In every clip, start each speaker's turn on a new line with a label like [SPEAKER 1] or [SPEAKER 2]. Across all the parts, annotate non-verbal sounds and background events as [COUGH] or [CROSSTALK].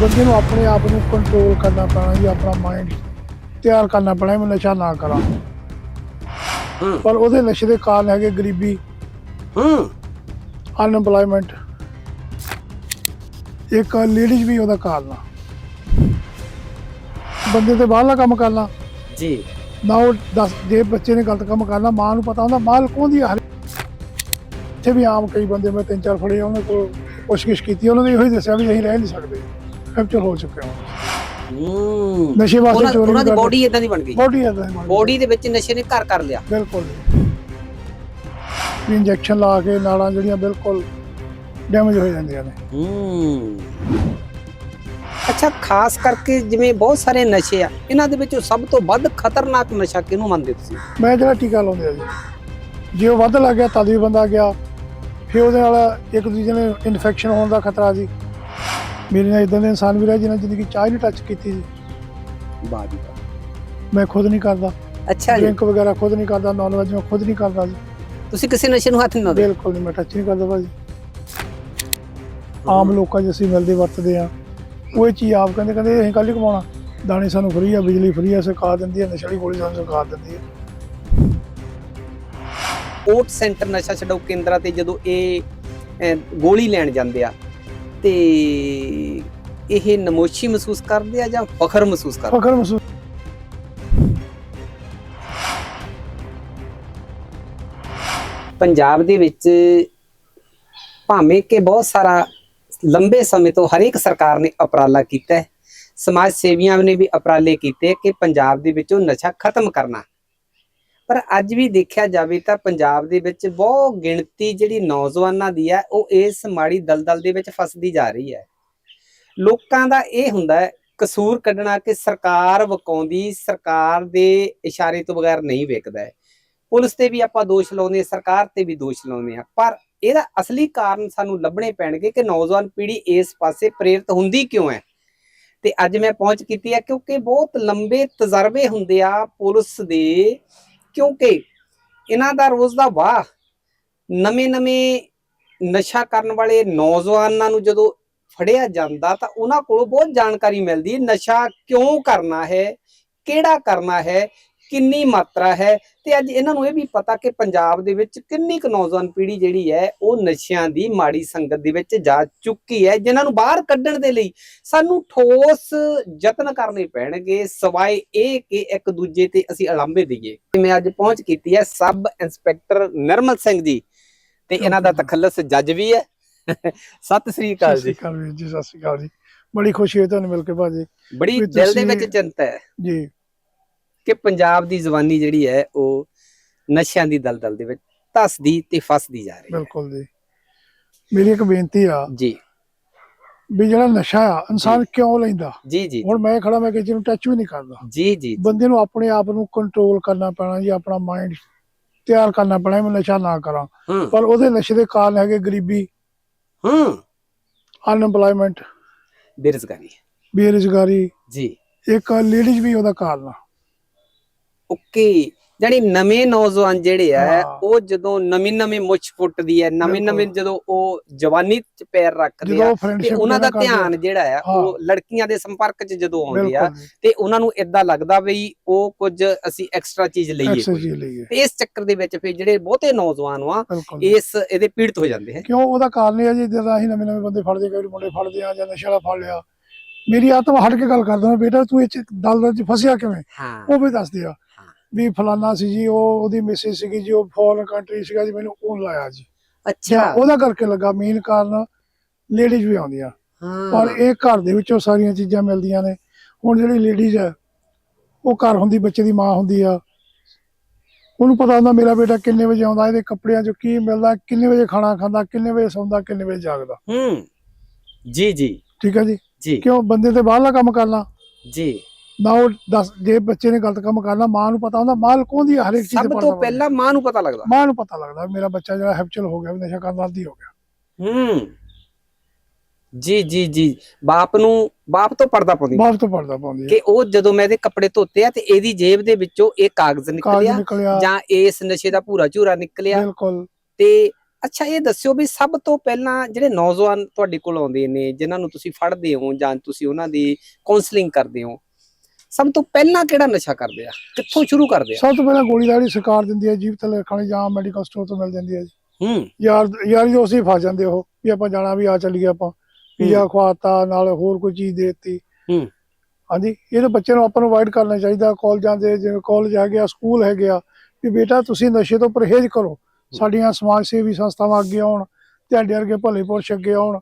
[SPEAKER 1] ਬੰਦੇ ਨੂੰ ਆਪਣੇ ਆਪ ਨੂੰ ਕੰਟਰੋਲ ਕਰਨਾ ਪੈਣਾ ਜੀ ਆਪਣਾ ਮਾਈਂਡ ਤਿਆਰ ਕਰਨਾ ਪੈਣਾ ਮੈਂ ਨਸ਼ਾ ਨਾ ਕਰਾਂ। ਪਰ ਉਹਦੇ ਨਸ਼ੇ ਦੇ ਕਾਰਨ ਹੈਗੇ ਗਰੀਬੀ
[SPEAKER 2] ਹੂੰ।
[SPEAKER 1] ਅਨਐਮਪਲੋਇਮੈਂਟ ਇੱਕ ਲੇਡੀਜ਼ ਵੀ ਉਹਦਾ ਕਾਰਨ ਆ। ਬੰਦੇ ਤੇ ਬਾਹਰਲਾ ਕੰਮ ਕਰਨਾ।
[SPEAKER 2] ਜੀ।
[SPEAKER 1] ਨਾ ਉਹ ਦੱਸ ਜੇ ਬੱਚੇ ਨੇ ਗਲਤ ਕੰਮ ਕਰਨਾ ਮਾਂ ਨੂੰ ਪਤਾ ਹੁੰਦਾ ਮਾਂ ਲੁਕਾਉਂਦੀ ਹਰੇ ਇੱਥੇ ਵੀ ਆਮ ਕਈ ਬੰਦੇ ਮੈਂ ਤਿੰਨ ਚਾਰ ਫੜੇ ਉਹਨਾਂ ਕੋਲ ਪੁੱਛਗਿੱਛ ਕੀਤੀ ਉਹਨਾਂ ਨੇ ਇਹੋ ਹੀ ਦੱਸਿਆ ਵੀ ਅਸੀਂ ਰਹਿ ਨਹੀਂ ਸਕਦੇ। ਕੈਪਚਰ ਹੋ ਚੁੱਕੇ ਹਾਂ
[SPEAKER 2] ਹੂੰ।
[SPEAKER 1] ਨਸ਼ੇ ਵਾਸਤੇ
[SPEAKER 2] ਉਹਨਾਂ
[SPEAKER 1] ਚੋਰੀ
[SPEAKER 2] ਉਹਨਾਂ ਦੀ
[SPEAKER 1] ਕਰਦੇ।
[SPEAKER 2] ਬੋਡੀ ਇਦਾਂ ਦੀ ਬਣ ਗਈ।
[SPEAKER 1] ਬੋਡੀ ਏਦਾਂ ਦੀ ਬਣ ਗਈ।
[SPEAKER 2] ਬੋਡੀ ਦੇ ਵਿੱਚ ਨਸ਼ੇ ਨੇ ਘਰ ਕਰ ਲਿਆ।
[SPEAKER 1] ਬਿਲਕੁਲ। ਵੀ ਇੰਜੈਕਸ਼ਨ ਲਾ ਕੇ ਨਾੜਾਂ ਜਿਹੜੀਆਂ ਬਿਲਕੁਲ ਡੈਮੇਜ ਹੋ ਜਾਂਦੀਆਂ ਨੇ।
[SPEAKER 2] ਹੂੰ। ਅੱਛਾ ਖਾਸ ਕਰਕੇ ਜਿਵੇਂ ਬਹੁਤ ਸਾਰੇ ਨਸ਼ੇ ਆ ਇਹਨਾਂ ਦੇ ਵਿੱਚੋਂ ਸਭ ਤੋਂ ਵੱਧ ਖਤਰਨਾਕ ਨਸ਼ਾ ਕਿਹਨੂੰ ਮੰਨਦੇ ਤੁਸੀਂ?
[SPEAKER 1] ਮੈਂ ਜਿਹੜਾ ਟੀਕਾ ਲਾਉਂਦੇ ਆ ਜੀ। ਜੇ ਉਹ ਵੱਧ ਲੱਗ ਗਿਆ ਤਦ ਵੀ ਬੰਦਾ ਗਿਆ। ਫਿਰ ਉਹਦੇ ਨਾਲ ਇੱਕ ਦੂਜੇ ਨੇ ਇਨਫੈਕਸ਼ਨ ਹੋਣ ਦਾ ਖਤਰਾ ਜੀ। ਮੇਰੇ ਨਾਲ ਇਦਾਂ ਦੇ ਇਨਸਾਨ ਵੀ ਰਹੇ ਜਿਨ੍ਹਾਂ ਜ਼ਿੰਦਗੀ ਚਾਹ ਨਹੀਂ ਟੱਚ ਕੀਤੀ ਜੀ।
[SPEAKER 2] ਵਾਹ ਜੀ।
[SPEAKER 1] ਮੈਂ ਖੁਦ ਨਹੀਂ ਕਰਦਾ।
[SPEAKER 2] ਅੱਛਾ ਜੀ।
[SPEAKER 1] ਡਰਿੰਕ ਵਗੈਰਾ ਖੁਦ ਨਹੀਂ ਕਰਦਾ ਨਾਨ ਵੈਜ ਮੈਂ ਖੁਦ ਨਹੀਂ ਕਰਦਾ ਜੀ।
[SPEAKER 2] ਤੁਸੀਂ ਕਿਸੇ ਨਸ਼ੇ ਨੂੰ ਹੱਥ ਨਹੀਂ ਲਾਉਂਦੇ?
[SPEAKER 1] ਬਿਲਕੁਲ ਨਹੀਂ ਮੈਂ ਟੱਚ ਨਹੀਂ ਕਰਦਾ ਭਾਜੀ। ਆਮ ਲੋਕਾਂ 'ਚ ਅਸੀਂ ਮਿਲਦੇ ਵਰਤਦੇ ਆ ਉਹ ਇਹ ਚੀਜ਼ ਆਪ ਕਹਿੰਦੇ ਕਹਿੰਦੇ ਅਸੀਂ ਕੱਲ੍ਹ ਹੀ ਕਮਾਉਣਾ। ਦਾਣੇ ਸਾਨੂੰ ਫਰੀ ਆ ਬਿਜਲੀ ਫਰੀ ਆ ਸਰਕਾਰ ਦਿੰਦੀ ਆ ਨਸ਼ੇ ਵਾਲੀ ਗੋਲੀ ਸਾਨੂੰ ਸਰਕਾਰ ਦਿੰਦੀ ਆ।
[SPEAKER 2] ਓਟ ਸੈਂਟਰ ਨਸ਼ਾ ਛਡਾਊ ਕੇਂਦਰਾਂ ਤੇ ਜਦੋਂ ਇਹ ਗੋਲੀ ਲੈਣ ਜਾਂਦੇ ਆ ਤੇ ਇਹ ਨਮੋਸ਼ੀ ਮਹਿਸੂਸ ਕਰਦੇ ਆ ਜਾਂ ਫਖਰ ਮਹਿਸੂਸ ਕਰਦੇ
[SPEAKER 1] ਫਖਰ ਮਹਿਸੂਸ
[SPEAKER 2] ਪੰਜਾਬ ਦੇ ਵਿੱਚ ਭਾਵੇਂ ਕਿ ਬਹੁਤ ਸਾਰਾ ਲੰਬੇ ਸਮੇਂ ਤੋਂ ਹਰੇਕ ਸਰਕਾਰ ਨੇ ਉਪਰਾਲਾ ਕੀਤਾ ਹੈ ਸਮਾਜ ਸੇਵੀਆਂ ਨੇ ਵੀ ਉਪਰਾਲੇ ਕੀਤੇ ਕਿ ਪੰਜਾਬ ਦੇ ਵਿੱਚੋਂ ਨਸ਼ਾ ਖਤਮ ਕਰਨਾ। ਪਰ ਅੱਜ ਵੀ ਦੇਖਿਆ ਜਾਵੇ ਤਾਂ ਪੰਜਾਬ ਦੇ ਵਿੱਚ ਬਹੁਤ ਗਿਣਤੀ ਜਿਹੜੀ ਨੌਜਵਾਨਾਂ ਦੀ ਹੈ, ਉਹ ਇਸ ਮਾੜੀ ਦਲਦਲ ਦੇ ਵਿੱਚ ਫਸਦੀ ਜਾ ਰਹੀ ਹੈ। ਲੋਕਾਂ ਦਾ ਇਹ ਹੁੰਦਾ ਹੈ, ਕਸੂਰ ਕੱਢਣਾ ਕਿ ਸਰਕਾਰ ਵਕਾਉਂਦੀ, ਸਰਕਾਰ ਦੇ ਇਸ਼ਾਰੇ ਤੋਂ ਬਗੈਰ ਨਹੀਂ ਵੇਖਦਾ ਹੈ। ਪੁਲਿਸ ਤੇ ਵੀ ਆਪਾਂ ਦੋਸ਼ ਲਾਉਂਦੇ ਸਰਕਾਰ ਤੇ ਵੀ ਦੋਸ਼ ਲਾਉਂਦੇ ਆ ਪਰ ਇਹਦਾ ਅਸਲੀ ਕਾਰਨ ਸਾਨੂੰ ਲੱਭਣੇ ਪੈਣਗੇ ਕਿ ਨੌਜਵਾਨ ਪੀੜ੍ਹੀ ਇਸ ਪਾਸੇ ਪ੍ਰੇਰਿਤ ਹੁੰਦੀ ਕਿਉਂ ਹੈ। ਤੇ ਅੱਜ ਮੈਂ ਪਹੁੰਚ ਕੀਤੀ ਹੈ ਕਿਉਂਕਿ ਬਹੁਤ ਲੰਬੇ ਤਜਰਬੇ ਹੁੰਦੇ ਆ ਪੁਲਿਸ ਦੇ ਕਿਉਂਕਿ ਇਹਨਾਂ ਦਾ ਰੋਜ਼ ਦਾ ਵਾਹ ਨਵੇਂ-ਨਵੇਂ ਨਸ਼ਾ ਕਰਨ ਵਾਲੇ ਨੌਜਵਾਨਾਂ ਨੂੰ ਜਦੋਂ ਫੜਿਆ ਜਾਂਦਾ ਤਾਂ ਉਹਨਾਂ ਕੋਲੋਂ ਬਹੁਤ ਜਾਣਕਾਰੀ ਮਿਲਦੀ ਹੈ ਨਸ਼ਾ ਕਿਉਂ ਕਰਨਾ ਹੈ, ਕਿਹੜਾ ਕਰਨਾ ਹੈ ਕਿੰਨੀ ਮਾਤਰਾ ਹੈ ਤੇ ਅੱਜ ਇਹਨਾਂ ਨੂੰ ਇਹ ਵੀ ਪਤਾ ਕਿ ਪੰਜਾਬ ਦੇ ਵਿੱਚ ਕਿੰਨੀ ਕੁ ਨੌਜਵਾਨ ਪੀੜ੍ਹੀ ਜਿਹੜੀ ਹੈ ਉਹ ਨਸ਼ਿਆਂ ਦੀ ਮਾੜੀ ਸੰਗਤ ਦੇ ਵਿੱਚ ਜਾ ਚੁੱਕੀ ਹੈ ਜਿਨ੍ਹਾਂ ਨੂੰ ਬਾਹਰ ਕੱਢਣ ਦੇ ਲਈ ਸਾਨੂੰ ਠੋਸ ਯਤਨ ਕਰਨੇ ਪੈਣਗੇ ਸਵਾਏ ਇਹ ਕਿ ਇੱਕ ਦੂਜੇ ਤੇ ਅਸੀਂ ਅਲੰਬੇ ਦਈਏ। ਮੈਂ ਅੱਜ ਪਹੁੰਚ ਕੀਤੀ ਹੈ ਸਬ ਇੰਸਪੈਕਟਰ ਨਿਰਮਲ ਸਿੰਘ ਜੀ ਤੇ ਇਹਨਾਂ ਦਾ ਤਖੱਲਸ ਜੱਜ ਵੀ ਹੈ। [LAUGHS] ਸਤਿ ਸ੍ਰੀ ਅਕਾਲ ਜੀ।
[SPEAKER 1] ਸਤਿ ਸ਼੍ਰੀ ਅਕਾਲ ਜੀ। ਬੜੀ ਖੁਸ਼ੀ ਹੋਈ ਤੁਹਾਨੂੰ ਮਿਲ ਕੇ ਭਾਜੀ।
[SPEAKER 2] ਬੜੀ ਦਿਲ ਦੇ ਵਿੱਚ ਚਿੰਤਾ ਹੈ।
[SPEAKER 1] ਜੀ।
[SPEAKER 2] ਕਿ ਪੰਜਾਬ ਦੀ ਜਵਾਨੀ ਜਿਹੜੀ ਹੈ ਉਹ ਨਸ਼ਿਆਂ ਦੀ ਦਲਦਲ ਦੇ ਵਿੱਚ ਧਸਦੀ ਤੇ ਫਸਦੀ ਜਾ ਰਹੀ ਹੈ।
[SPEAKER 1] ਬਿਲਕੁਲ ਜੀ। ਮੇਰੀ ਇੱਕ ਬੇਨਤੀ ਆ
[SPEAKER 2] ਜੀ।
[SPEAKER 1] ਵੀ ਜਿਹੜਾ ਨਸ਼ਾ ਆ ਇਨਸਾਨ ਕਿਉਂ ਲੈਂਦਾ?
[SPEAKER 2] ਜੀ ਜੀ।
[SPEAKER 1] ਹੁਣ ਮੈਂ ਖੜਾ ਮੈਂ ਕਿਸੇ ਨੂੰ ਟੱਚ ਵੀ ਨਹੀਂ ਕਰਦਾ।
[SPEAKER 2] ਜੀ ਜੀ
[SPEAKER 1] ਬੰਦੇ ਨੂੰ ਆਪਣੇ ਆਪ ਨੂੰ ਕੰਟਰੋਲ ਕਰਨਾ ਪੈਣਾ ਜੀ ਆਪਣਾ ਮਾਈਂਡ ਤਿਆਰ ਕਰਨਾ ਪੈਣਾ ਮੈਂ ਨਸ਼ਾ ਨਾ ਕਰਾਂ। ਪਰ ਉਹਦੇ ਨਸ਼ੇ ਦੇ ਕਾਰਨ ਹੈਗੇ ਗਰੀਬੀ
[SPEAKER 2] ਹੂੰ।
[SPEAKER 1] ਅਨਐਮਪਲੋਇਮੈਂਟ
[SPEAKER 2] ਬੇਰੁਜ਼ਗਾਰੀ।
[SPEAKER 1] ਬੇਰੁਜ਼ਗਾਰੀ।
[SPEAKER 2] ਜੀ।
[SPEAKER 1] ਇੱਕ ਲੇਡੀਜ਼ ਵੀ ਉਹਦਾ ਕਾਰਨ ਆ।
[SPEAKER 2] ਓਕੇ। ਜਾਨੀ ਨਵੇਂ ਨੌਜਵਾਨ ਜਿਹੜੇ ਆ। ਉਹ ਜਦੋਂ ਨਵੀਂ ਨਵੀਂ ਮੁੱਛ ਫੁੱਟਦੀ ਹੈ ਨਵੇਂ ਨਵੇਂ। ਜਦੋਂ ਉਹ ਜਵਾਨੀ ਚ ਪੈਰ ਰੱਖਦੇ ਆ ਤੇ ਉਹਨਾਂ ਦਾ ਧਿਆਨ ਜਿਹੜਾ ਆ। ਉਹ ਲੜਕੀਆਂ ਦੇ ਸੰਪਰਕ ਚ ਜਦੋਂ ਆਉਂਦੇ ਆ ਤੇ ਉਹਨਾਂ ਨੂੰ ਇਦਾਂ ਲੱਗਦਾ ਵੀ ਉਹ ਕੁਝ ਅਸੀਂ ਐਕਸਟਰਾ ਚੀਜ਼ ਲਈਏ ਤੇ ਇਸ ਚੱਕਰ ਦੇ ਵਿੱਚ ਫਿਰ ਜਿਹੜੇ ਬਹੁਤੇ ਨੌਜਵਾਨ ਆ ਇਸ ਇਹਦੇ ਪੀੜਤ ਹੋ ਜਾਂਦੇ ਹੈ
[SPEAKER 1] ਕਿਉਂ? ਉਹਦਾ ਕਾਰਨ ਇਹ ਹੈ ਜੀ ਜਦੋਂ ਅਸੀਂ ਨਵੇਂ ਨਵੇਂ ਬੰਦੇ ਫੜਦੇ ਕਈ ਮੁੰਡੇ ਫੜਦੇ ਆ ਜਾਂ ਨਸ਼ਾ ਫੜ ਲਿਆ। ਮੇਰੀ ਆਤਮਾ ਹਟ ਕੇ ਗੱਲ ਕਰਦਾ ਬੇਟਾ ਤੂੰ ਇਹ ਚ ਦਲਦਲ ਚ ਫਸਿਆ ਕਿਵੇਂ? ਉਹ ਵੀ ਦੱਸਦੇ ਆ। ਵੀ ਫਲਾਨਾ ਸੀ ਜੀ ਉਹ ਉਹਦੀ ਮਿਸਿਸ ਸੀਗੀ ਜੀ ਉਹ ਫੋਰਨ ਕੰਟਰੀ ਸੀਗਾ ਜੀ ਮੈਨੂੰ ਉਹ ਲਾਇਆ ਜੀ।
[SPEAKER 2] ਅੱਛਾ।
[SPEAKER 1] ਉਹਦਾ ਕਰਕੇ ਲੱਗਾ ਮੇਨ ਕਾਰਨ ਲੇਡੀਜ਼ ਵੀ ਆਉਂਦੀਆਂ।
[SPEAKER 2] ਹਾਂ।
[SPEAKER 1] ਪਰ ਇਹ ਘਰ ਦੇ ਵਿੱਚੋਂ ਸਾਰੀਆਂ ਚੀਜ਼ਾਂ ਮਿਲਦੀਆਂ ਨੇ। ਹੁਣ ਜਿਹੜੀ ਲੇਡੀਜ਼ ਹੈ ਉਹ ਘਰ ਹੁੰਦੀ ਬੱਚੇ ਦੀ ਮਾਂ ਹੁੰਦੀ ਆ। ਉਹਨੂੰ ਪਤਾ ਹੁੰਦਾ ਮੇਰਾ ਬੇਟਾ ਕਿੰਨੇ ਵਜੇ ਆਉਂਦਾ ਇਹਦੇ ਕੱਪੜਿਆਂ 'ਚੋਂ ਕੀ ਮਿਲਦਾ ਕਿੰਨੇ ਵਜੇ ਖਾਣਾ ਖਾਂਦਾ ਕਿੰਨੇ ਵਜੇ ਸੌਂਦਾ ਕਿੰਨੇ ਵਜੇ ਜਾਗਦਾ।
[SPEAKER 2] ਹੂੰ। ਜੀ ਜੀ।
[SPEAKER 1] ਠੀਕ ਹੈ ਜੀ?
[SPEAKER 2] ਜੀ।
[SPEAKER 1] ਕਿਉਂ? ਬੰਦੇ ਤੇ ਬਾਹਰਲਾ ਕੰਮ ਕਰਨਾ।
[SPEAKER 2] ਜੀ।
[SPEAKER 1] ਨਾ ਉਹ ਦੱਸ ਜੇ ਬੱਚੇ ਨੇ ਗਲਤ ਕੰਮ ਕਰਨਾ ਮਾਂ ਨੂੰ ਪਤਾ ਹੁੰਦਾ ਮਾਂ ਲੁਕਾਉਂਦੀ ਆ ਹਰੇਕ ਚੀਜ਼
[SPEAKER 2] ਸਭ
[SPEAKER 1] ਤੇ
[SPEAKER 2] ਪਹਿਲਾਂ ਮਾਂ ਨੂੰ ਪਤਾ ਲੱਗਦਾ।
[SPEAKER 1] ਮਾਂ ਨੂੰ ਪਤਾ ਲੱਗਦਾ ਮੇਰਾ ਬੱਚਾ ਜਿਹੜਾ ਹੈਪਚਲ ਹੋ ਗਿਆ ਨਸ਼ਾ ਕਰਨ ਆਦੀ ਹੋ ਗਿਆ।
[SPEAKER 2] ਹੂੰ। ਜੀ ਜੀ ਜੀ। ਬਾਪ ਨੂੰ ਬਾਪ ਤੋਂ ਪਰਦਾ ਪਾਉਂਦੀ।
[SPEAKER 1] ਬਾਪ ਤੋਂ ਪਰਦਾ ਪਾਉਂਦੀ
[SPEAKER 2] ਕਿ ਉਹ ਜਦੋਂ ਮੈਂ ਇਹਦੇ ਕੱਪੜੇ ਧੋਤੇ ਆ ਤੇ ਇਹਦੀ ਜੇਬ ਦੇ ਵਿੱਚੋਂ ਇਹ ਕਾਗਜ਼ ਨਿਕਲਿਆ। ਜਾਂ ਇਸ ਨਸ਼ੇ ਦਾ ਪੂਰਾ ਝੂਰਾ ਨਿਕਲਿਆ।
[SPEAKER 1] ਬਿਲਕੁਲ।
[SPEAKER 2] ਤੇ ਅੱਛਾ ਇਹ ਦੱਸਿਓ ਵੀ ਸਭ ਤੋਂ ਪਹਿਲਾਂ ਜਿਹੜੇ ਨੌਜਵਾਨ ਤੁਹਾਡੇ ਕੋਲ ਆਉਂਦੇ ਨੇ ਜਿਨ੍ਹਾਂ ਨੂੰ ਤੁਸੀਂ ਫੜਦੇ ਹੋ ਜਾਂ ਤੁਸੀਂ ਉਹਨਾਂ ਦੀ ਕਾਉਂਸਲਿੰਗ ਕਰਦੇ ਹੋ ਸਭ ਤੋਂ ਪਹਿਲਾਂ ਕਿਹੜਾ ਨਸ਼ਾ ਕਰਦੇ ਆ? ਕਿੱਥੋਂ ਸ਼ੁਰੂ ਕਰਦੇ ਆ?
[SPEAKER 1] ਸਭ ਤੋਂ ਪਹਿਲਾਂ ਗੋਲੀ ਦਾੜੀ ਸਰਕਾਰ ਦਿੰਦੀ ਹੈ ਜੀਵ ਤਲੇ ਖਾਣੇ ਜਾਂ ਮੈਡੀਕਲ ਸਟੋਰ ਤੋਂ ਮਿਲ ਜਾਂਦੀ ਹੈ ਜੀ।
[SPEAKER 2] ਹੂੰ।
[SPEAKER 1] ਯਾਰ ਯਾਰੀ ਦੋਸਤ ਹੀ ਫਸ ਜਾਂਦੇ ਉਹ ਵੀ ਆਪਾਂ ਜਾਣਾ ਵੀ ਆ ਚੱਲੀਏ ਆਪਾਂ। ਪੀਜ਼ਾ ਖਵਾਤਾ ਨਾਲ ਹੋਰ ਕੋਈ ਚੀਜ਼ ਦੇ ਦਿੱਤੀ।
[SPEAKER 2] ਹੂੰ।
[SPEAKER 1] ਹਾਂਜੀ ਇਹ ਤਾਂ ਬੱਚੇ ਨੂੰ ਆਪਾਂ ਨੂੰ ਅਵਾਇਡ ਕਰਨਾ ਚਾਹੀਦਾ। ਕਾਲਜਾਂ ਦੇ ਜਿਵੇਂ ਕਾਲਜ ਆ ਸਕੂਲ ਹੈਗੇ ਆ ਵੀ ਬੇਟਾ ਤੁਸੀਂ ਨਸ਼ੇ ਤੋਂ ਪਰਹੇਜ਼ ਕਰੋ। ਸਾਡੀਆਂ ਸਮਾਜ ਸੇਵੀ ਸੰਸਥਾਵਾਂ ਅੱਗੇ ਆਉਣ ਤੁਹਾਡੇ ਵਰਗੇ ਭਲੇ ਪੁਰਸ਼ ਅੱਗੇ ਆਉਣ।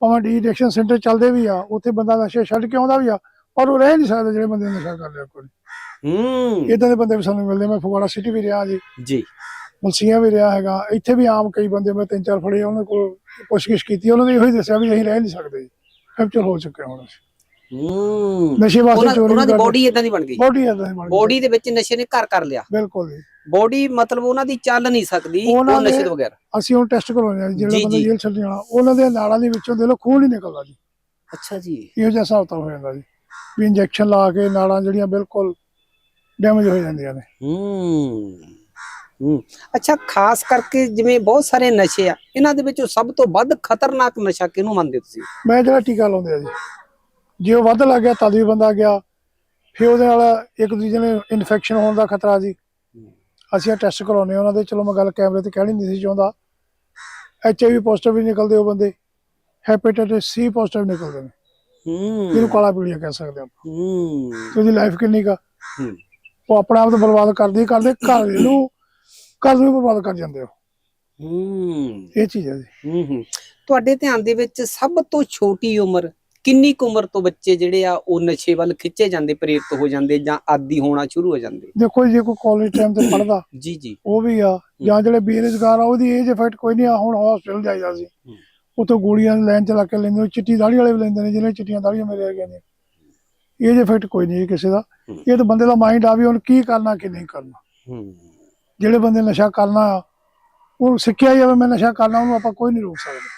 [SPEAKER 1] ਭਾਵੇਂ ਡੀ ਐਡਿਕਸ਼ਨ ਸੈਂਟਰ ਚੱਲਦੇ ਵੀ ਆ ਉੱਥੇ ਬੰਦਾ ਨਸ਼ੇ ਛੱਡ ਕੇ ਆਉਂਦਾ ਵੀ ਆ ਪਰ ਉਹ ਰਹਿ ਨਹੀਂ ਸਕਦਾ ਜਿਹੜੇ ਬੰਦੇ ਨਸ਼ਾ ਕਰ ਲਿਆ ਕੋਈ।
[SPEAKER 2] ਹੂੰ।
[SPEAKER 1] ਇਦਾਂ ਦੇ ਬੰਦੇ ਵੀ ਸਾਨੂੰ ਮਿਲਦੇ ਮੈਂ ਫਗਵਾੜਾ ਸਿਟੀ ਵੀ ਰਿਹਾ ਜੀ।
[SPEAKER 2] ਜੀ।
[SPEAKER 1] ਮੁਲਸੀਆਂ ਵੀ ਰਿਹਾ ਹੈਗਾ। ਇੱਥੇ ਵੀ ਆਮ ਕਈ ਬੰਦੇ ਮੈਂ ਤਿੰਨ ਚਾਰ ਫੜੇ ਉਹਨਾਂ ਕੋਲ ਪੁੱਛਗਿੱਛ ਕੀਤੀ ਉਹਨਾਂ ਨੇ ਇਹੋ ਹੀ ਦੱਸਿਆ ਵੀ ਅਸੀਂ ਰਹਿ ਨਹੀਂ ਸਕਦੇ। ਜੀ ਹੈਪਚਰ ਹੋ ਚੁੱਕੇ ਹਾਂ ਹੁਣ। ਅਸੀਂ
[SPEAKER 2] ਹੂੰ।
[SPEAKER 1] ਨਸ਼ੇ ਵਾਸਤੇ ਚੋਰੀ
[SPEAKER 2] ਉਹਨਾਂ ਦੀ ਬੋਡੀ ਇਦਾਂ ਦੀ ਬਣ ਗਈ।
[SPEAKER 1] ਬੋਡੀ ਏਦਾਂ ਦੀ ਬਣ ਗਈ।
[SPEAKER 2] ਬੋਡੀ ਦੇ ਵਿੱਚ ਨਸ਼ੇ ਨੇ ਘਰ ਕਰ ਲਿਆ।
[SPEAKER 1] ਬਿਲਕੁਲ ਜੀ।
[SPEAKER 2] ਬੋਡੀ ਮਤਲਬ ਉਹਨਾਂ ਦੀ ਚੱਲ ਨਹੀਂ ਸਕਦੀ ਉਹ ਨਸ਼ੇ ਤੋਂ ਬਗੈਰ।
[SPEAKER 1] ਅਸੀਂ ਹੁਣ ਟੈਸਟ ਕਰਵਾਉਂਦੇ
[SPEAKER 2] ਜੀ,
[SPEAKER 1] ਜਿਹੜਾ ਬੰਦਾ। ਜੇਲ੍ਹ ਛੱਡ ਜਾਣਾ ਉਹਨਾਂ ਦੇ ਨਾੜਾਂ ਦੇ ਵਿੱਚੋਂ ਦੇ ਲੋ ਖੂਨ ਹੀ ਨਿਕਲਦਾ ਜੀ।
[SPEAKER 2] ਅੱਛਾ ਜੀ।
[SPEAKER 1] ਇਹੋ ਜਿਹਾ ਹਿਸਾਬ ਤਾਂ ਹੋ ਜਾਂਦਾ ਜੀ। ਵੀ ਇੰਜੈਕਸ਼ਨ ਲਾ ਕੇ ਨਾੜਾਂ ਜਿਹੜੀਆਂ ਬਿਲਕੁਲ ਡੈਮੇਜ ਹੋ ਜਾਂਦੀਆਂ ਨੇ।
[SPEAKER 2] ਹੂੰ ਅੱਛਾ ਖਾਸ ਕਰਕੇ ਜਿਵੇਂ ਬਹੁਤ ਸਾਰੇ ਨਸ਼ੇ ਆ ਇਹਨਾਂ ਦੇ ਵਿੱਚੋਂ ਸਭ ਤੋਂ ਵੱਧ ਖਤਰਨਾਕ ਨਸ਼ਾ ਕਿਹਨੂੰ ਮੰਨਦੇ ਤੁਸੀਂ?
[SPEAKER 1] ਮੈਂ ਜਿਹੜਾ ਟੀਕਾ ਲਾਉਂਦੇ ਆ ਜੀ ਜੇ ਉਹ ਵੱਧ ਲੱਗ ਗਿਆ ਤਦ ਵੀ ਬੰਦਾ ਗਿਆ ਫਿਰ ਉਹਦੇ ਨਾਲ ਇੱਕ ਦੂਜੇ ਨੇ ਇਨਫੈਕਸ਼ਨ ਹੋਣ ਦਾ ਖਤਰਾ ਜੀ। ਅਸੀਂ ਆ ਟੈਸਟ ਕਰਾਉਨੇ ਉਹਨਾਂ ਦੇ ਚਲੋ ਮੈਂ ਗੱਲ ਕੈਮਰੇ ਤੇ ਕਹਿਣੀ ਨਹੀਂ ਸੀ ਚਾਹੁੰਦਾ। ਐਚ ਆਈ ਵੀ ਪੋਜ਼ਿਟਿਵ ਵੀ ਨਿਕਲਦੇ ਉਹ ਬੰਦੇ ਹੈਪੇਟਾਈਟਿਸ ਸੀ ਪੋਜ਼ਿਟਿਵ ਨਿਕਲਦੇ ਨੇ। ਇਹਨੂੰ
[SPEAKER 2] ਹੂੰ
[SPEAKER 1] ਕਾਲਾ ਪੀਲੀਆ ਕਹਿ ਸਕਦੇ ਆਪਾਂ।
[SPEAKER 2] ਹੂੰ।
[SPEAKER 1] ਤੇ ਉਹਦੀ ਲਾਈਫ ਕਿੰਨੀ ਕਾ
[SPEAKER 2] ਹੂੰ।
[SPEAKER 1] ਉਹ ਆਪਣਾ ਆਪ ਤਾਂ ਬਰਬਾਦ ਕਰਦੇ ਕਰਦੇ ਘਰ ਨੂੰ ਘਰ ਨੂੰ ਵੀ ਬਰਬਾਦ ਕਰ ਜਾਂਦੇ ਹੋ
[SPEAKER 2] ਹੂੰ।
[SPEAKER 1] ਇਹ ਚੀਜ਼ ਹੈ ਜੀ।
[SPEAKER 2] ਹੂੰ ਹੂੰ। ਤੁਹਾਡੇ ਧਿਆਨ ਦੇ ਵਿੱਚ ਸਭ ਤੋਂ ਛੋਟੀ ਉਮਰ ਕਿੰਨੀ ਕੁ ਉਮਰ ਤੋਂ ਬੱਚੇ ਜਿਹੜੇ ਆ ਉਹ ਨਸ਼ੇ ਵੱਲ ਖਿੱਚੇ ਜਾਂਦੇ ਪ੍ਰੇਰਿਤ ਹੋ ਜਾਂਦੇ ਜਾਂ ਆਦੀ ਹੋਣਾ ਸ਼ੁਰੂ ਹੋ ਜਾਂਦੇ?
[SPEAKER 1] ਦੇਖੋ ਜੀ, ਜੇ ਕੋਈ ਕਾਲਜ ਟਾਈਮ ਤੇ ਪੜਦਾ
[SPEAKER 2] ਜੀ ਜੀ।
[SPEAKER 1] ਉਹ ਵੀ ਆ। ਜਾਂ ਜਿਹੜੇ ਬੇਰੁਜ਼ਗਾਰ ਆ ਉਹਦੀ ਏਜ ਇਫੈਕਟ ਕੋਈ ਨਹੀਂ ਆ ਹੁਣ ਹਸਪੀਟਲ ਜਾਈਦਾ ਸੀ। ਉਤੋਂ ਗੋਲੀਆਂ ਲਾਈਨ ਚ ਲਾ ਕੇ ਲੈਂਦੇ ਉਹ ਚਿੱਟੀ ਦਾੜੀ ਵਾਲੇ ਵੀ ਲੈਂਦੇ ਨੇ ਜਿਹਨੇ ਚਿੱਟੀਆਂ ਦਾੜੀਆਂ ਮੇਰੇ ਹੈਗੀਆਂ ਨੇ ਏਜ ਇਫੈਕਟ ਕੋਈ ਨਹੀਂ ਕਿਸੇ ਦਾ। ਇਹ ਤਾਂ ਬੰਦੇ ਦਾ ਮਾਈਂਡ ਆ ਵੀ ਹੁਣ ਕੀ ਕਰਨਾ ਕੀ ਨਹੀਂ ਕਰਨਾ। ਜਿਹੜੇ ਬੰਦੇ ਨਸ਼ਾ ਕਰਨਾ ਉਹ ਸਿੱਖਿਆ ਹੀ ਆ ਵੀ ਮੈਂ ਨਸ਼ਾ ਕਰਨਾ ਉਹਨੂੰ ਆਪਾਂ ਕੋਈ ਨਹੀਂ ਰੋਕ ਸਕਦੇ।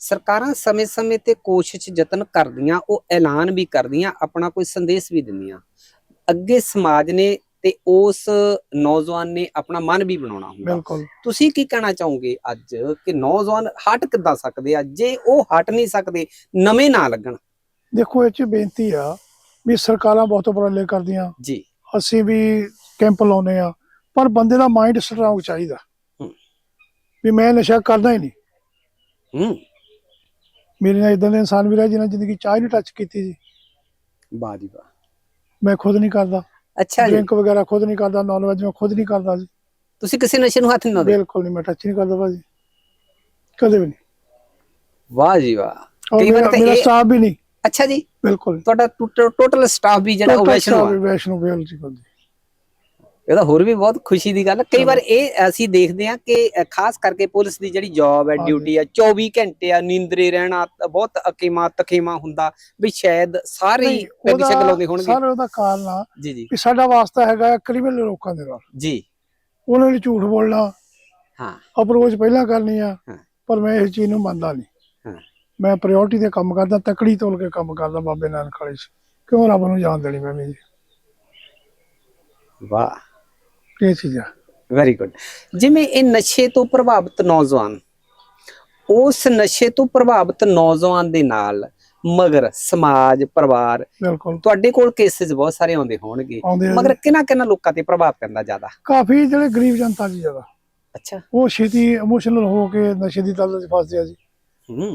[SPEAKER 2] ਸਰਕਾਰਾਂ ਸਮੇਂ-ਸਮੇਂ ਤੇ ਕੋਸ਼ਿਸ਼ ਯਤਨ ਕਰਦੀਆਂ ਉਹ ਐਲਾਨ ਵੀ ਕਰਦੀਆਂ ਆਪਣਾ ਕੋਈ ਸੰਦੇਸ਼ ਵੀ ਦਿੰਦੀਆਂ। ਅੱਗੇ ਸਮਾਜ ਨੇ ਤੇ ਉਸ ਨੌਜਵਾਨ ਨੇ ਆਪਣਾ ਮਨ ਵੀ ਬਣਾਉਣਾ ਹੁੰਦਾ।
[SPEAKER 1] ਬਿਲਕੁਲ।
[SPEAKER 2] ਤੁਸੀਂ ਕੀ ਕਹਿਣਾ ਚਾਹੋਗੇ ਅੱਜ ਕਿ ਨੌਜਵਾਨ ਹਟ ਕਿੱਦਾਂ ਸਕਦੇ ਆ? ਜੇ ਉਹ ਹਟ ਨਹੀਂ ਸਕਦੇ ਨਵੇਂ ਨਾ ਲੱਗਣ।
[SPEAKER 1] ਦੇਖੋ ਇਹ ਚ ਬੇਨਤੀ ਆ ਵੀ ਸਰਕਾਰਾਂ ਬਹੁਤ ਉਪਰਾਲੇ ਕਰਦੀਆਂ।
[SPEAKER 2] ਜੀ।
[SPEAKER 1] ਅਸੀਂ ਵੀ ਕੈਂਪ ਲਾਉਨੇ ਆ ਪਰ ਬੰਦੇ ਦਾ ਮਾਈਂਡ ਸਟਰੋਂਗ ਚਾਹੀਦਾ। ਵੀ ਮੈਂ ਨਸ਼ਾ ਕਰਨਾ ਹੀ ਨਹੀਂ।
[SPEAKER 2] ਹੂੰ।
[SPEAKER 1] ਮੇਰੇ ਨਾਲ ਇਦਾਂ ਦੇ ਇਨਸਾਨ ਵੀ ਰਹੇ ਜਿਨ੍ਹਾਂ ਜ਼ਿੰਦਗੀ ਚਾਹ ਨਹੀਂ ਟੱਚ ਕੀਤੀ ਜੀ।
[SPEAKER 2] ਵਾਹ ਜੀ ਵਾਹ।
[SPEAKER 1] ਮੈਂ ਖੁਦ ਨਹੀਂ ਕਰਦਾ।
[SPEAKER 2] ਅੱਛਾ ਜੀ।
[SPEAKER 1] ਡਰਿੰਕ ਵਗੈਰਾ ਖੁਦ ਨਹੀਂ ਕਰਦਾ ਨਾਨ ਵੈਜ ਮੈਂ ਖੁਦ ਨਹੀਂ ਕਰਦਾ ਜੀ।
[SPEAKER 2] ਤੁਸੀਂ ਕਿਸੇ ਨਸ਼ੇ ਨੂੰ ਹੱਥ ਨਹੀਂ ਲਾਉਂਦੇ?
[SPEAKER 1] ਬਿਲਕੁਲ ਨਹੀਂ ਮੈਂ ਟੱਚ ਨਹੀਂ ਕਰਦਾ ਭਾਜੀ। ਕਦੇ ਵੀ ਨਹੀਂ।
[SPEAKER 2] ਵਾਹ ਜੀ ਵਾਹ।
[SPEAKER 1] ਔਰ
[SPEAKER 2] ਕਈ ਵਾਰ
[SPEAKER 1] ਮੇਰਾ
[SPEAKER 2] ਤਾਂ
[SPEAKER 1] ਮੇਰਾ
[SPEAKER 2] ਇਹ-
[SPEAKER 1] ਸਟਾਫ ਵੀ ਨਹੀਂ।
[SPEAKER 2] ਅੱਛਾ ਜੀ।
[SPEAKER 1] ਬਿਲਕੁਲ।
[SPEAKER 2] ਤੁਹਾਡਾ ਟੋਟਲ ਸਟਾਫ ਵੀ ਜਿਹੜਾ ਉਹ
[SPEAKER 1] Total
[SPEAKER 2] ਵੈਸ਼ਨੋ
[SPEAKER 1] staff
[SPEAKER 2] ਆ।
[SPEAKER 1] ਵੈਸ਼ਨੋ ਵੇਲ ਜੀ।
[SPEAKER 2] ਇਹਦਾ ਹੋਰ ਵੀ ਬਹੁਤ ਖੁਸ਼ੀ ਦੀ ਗੱਲ। ਕਈ ਵਾਰ ਇਹ ਅਸੀਂ ਦੇਖਦੇ ਹਾਂ ਕਿ ਖਾਸ ਕਰਕੇ ਪੁਲਿਸ ਦੀ ਜਿਹੜੀ ਜੌਬ ਹੈ। ਡਿਊਟੀ ਹੈ 24 ਘੰਟੇ ਆ ਨੀਂਦਰੇ ਰਹਿਣਾ ਬਹੁਤ ਅਕੀਮਾ ਤਖੀਮਾ ਹੁੰਦਾ ਵੀ ਸ਼ਾਇਦ ਸਾਰੇ ਪੈਗ ਲਾਉਂਦੇ ਹੋਣਗੇ।
[SPEAKER 1] ਸਰ ਉਹਦਾ ਕਾਰਨ ਆ
[SPEAKER 2] ਜੀ ਜੀ।
[SPEAKER 1] ਕਿ ਸਾਡਾ ਵਾਸਤਾ ਹੈਗਾ ਕ੍ਰਿਮੀਨਲ ਲੋਕਾਂ ਦੇ ਨਾਲ।
[SPEAKER 2] ਜੀ।
[SPEAKER 1] ਉਹਨਾਂ ਨੇ ਝੂਠ ਬੋਲਣਾ
[SPEAKER 2] ਹਾਂ।
[SPEAKER 1] ਅਪਰੋਚ ਪਹਿਲਾਂ ਕਰਨੀ ਆ। ਪਰ ਮੈਂ ਇਸ ਚੀਜ਼ ਨੂੰ ਮੰਨਦਾ ਨਹੀਂ। ਮੈਂ ਪ੍ਰਾਇੋਰਟੀ ਤੇ ਕੰਮ ਕਰਦਾ ਤਕੜੀ ਤੋਲ ਕੇ ਕੰਮ ਕਰਦਾ ਬਾਬੇ ਨਾਨਕ 'ਚ। ਕਿਉਂ ਰੱਬ ਨੂੰ ਜਾਣ ਦੇਣੀ ਮੈਂ ਵੀ
[SPEAKER 2] ਵਾਹ।
[SPEAKER 1] ਇਹ ਚੀਜ਼। ਆ
[SPEAKER 2] ਵੈਰੀ ਗੁੱਡ ਜਿਵੇਂ ਇਹ ਨਸ਼ੇ ਤੋਂ ਪ੍ਰਭਾਵਿਤ ਨੌਜਵਾਨ ਉਸ ਨਸ਼ੇ ਤੋਂ ਪ੍ਰਭਾਵਿਤ ਨੌਜਵਾਨ ਦੇ ਨਾਲ ਮਗਰ ਸਮਾਜ ਪਰਿਵਾਰ
[SPEAKER 1] ਬਿਲਕੁਲ।
[SPEAKER 2] ਤੁਹਾਡੇ ਕੋਲ ਕੇਸਿਸ ਬਹੁਤ ਸਾਰੇ ਆਉਂਦੇ ਹੋਣਗੇ
[SPEAKER 1] ਆਉਂਦੇ ਆ
[SPEAKER 2] ਮਗਰ। ਕਿਹਨਾਂ ਕਿਹਨਾਂ ਲੋਕਾਂ ਤੇ ਪ੍ਰਭਾਵ ਪੈਂਦਾ ਜ਼ਿਆਦਾ?
[SPEAKER 1] ਕਾਫੀ ਜਿਹੜੇ ਗਰੀਬ ਜਨਤਾ ਜੀ ਜ਼ਿਆਦਾ।
[SPEAKER 2] ਅੱਛਾ।
[SPEAKER 1] ਉਹ ਛੇਤੀ ਇਮੋਸ਼ਨਲ ਹੋ ਕੇ ਨਸ਼ੇ ਦੀ ਦਲਦਲ 'ਚ ਫਸਦੇ ਆ ਜੀ।
[SPEAKER 2] ਹੂੰ।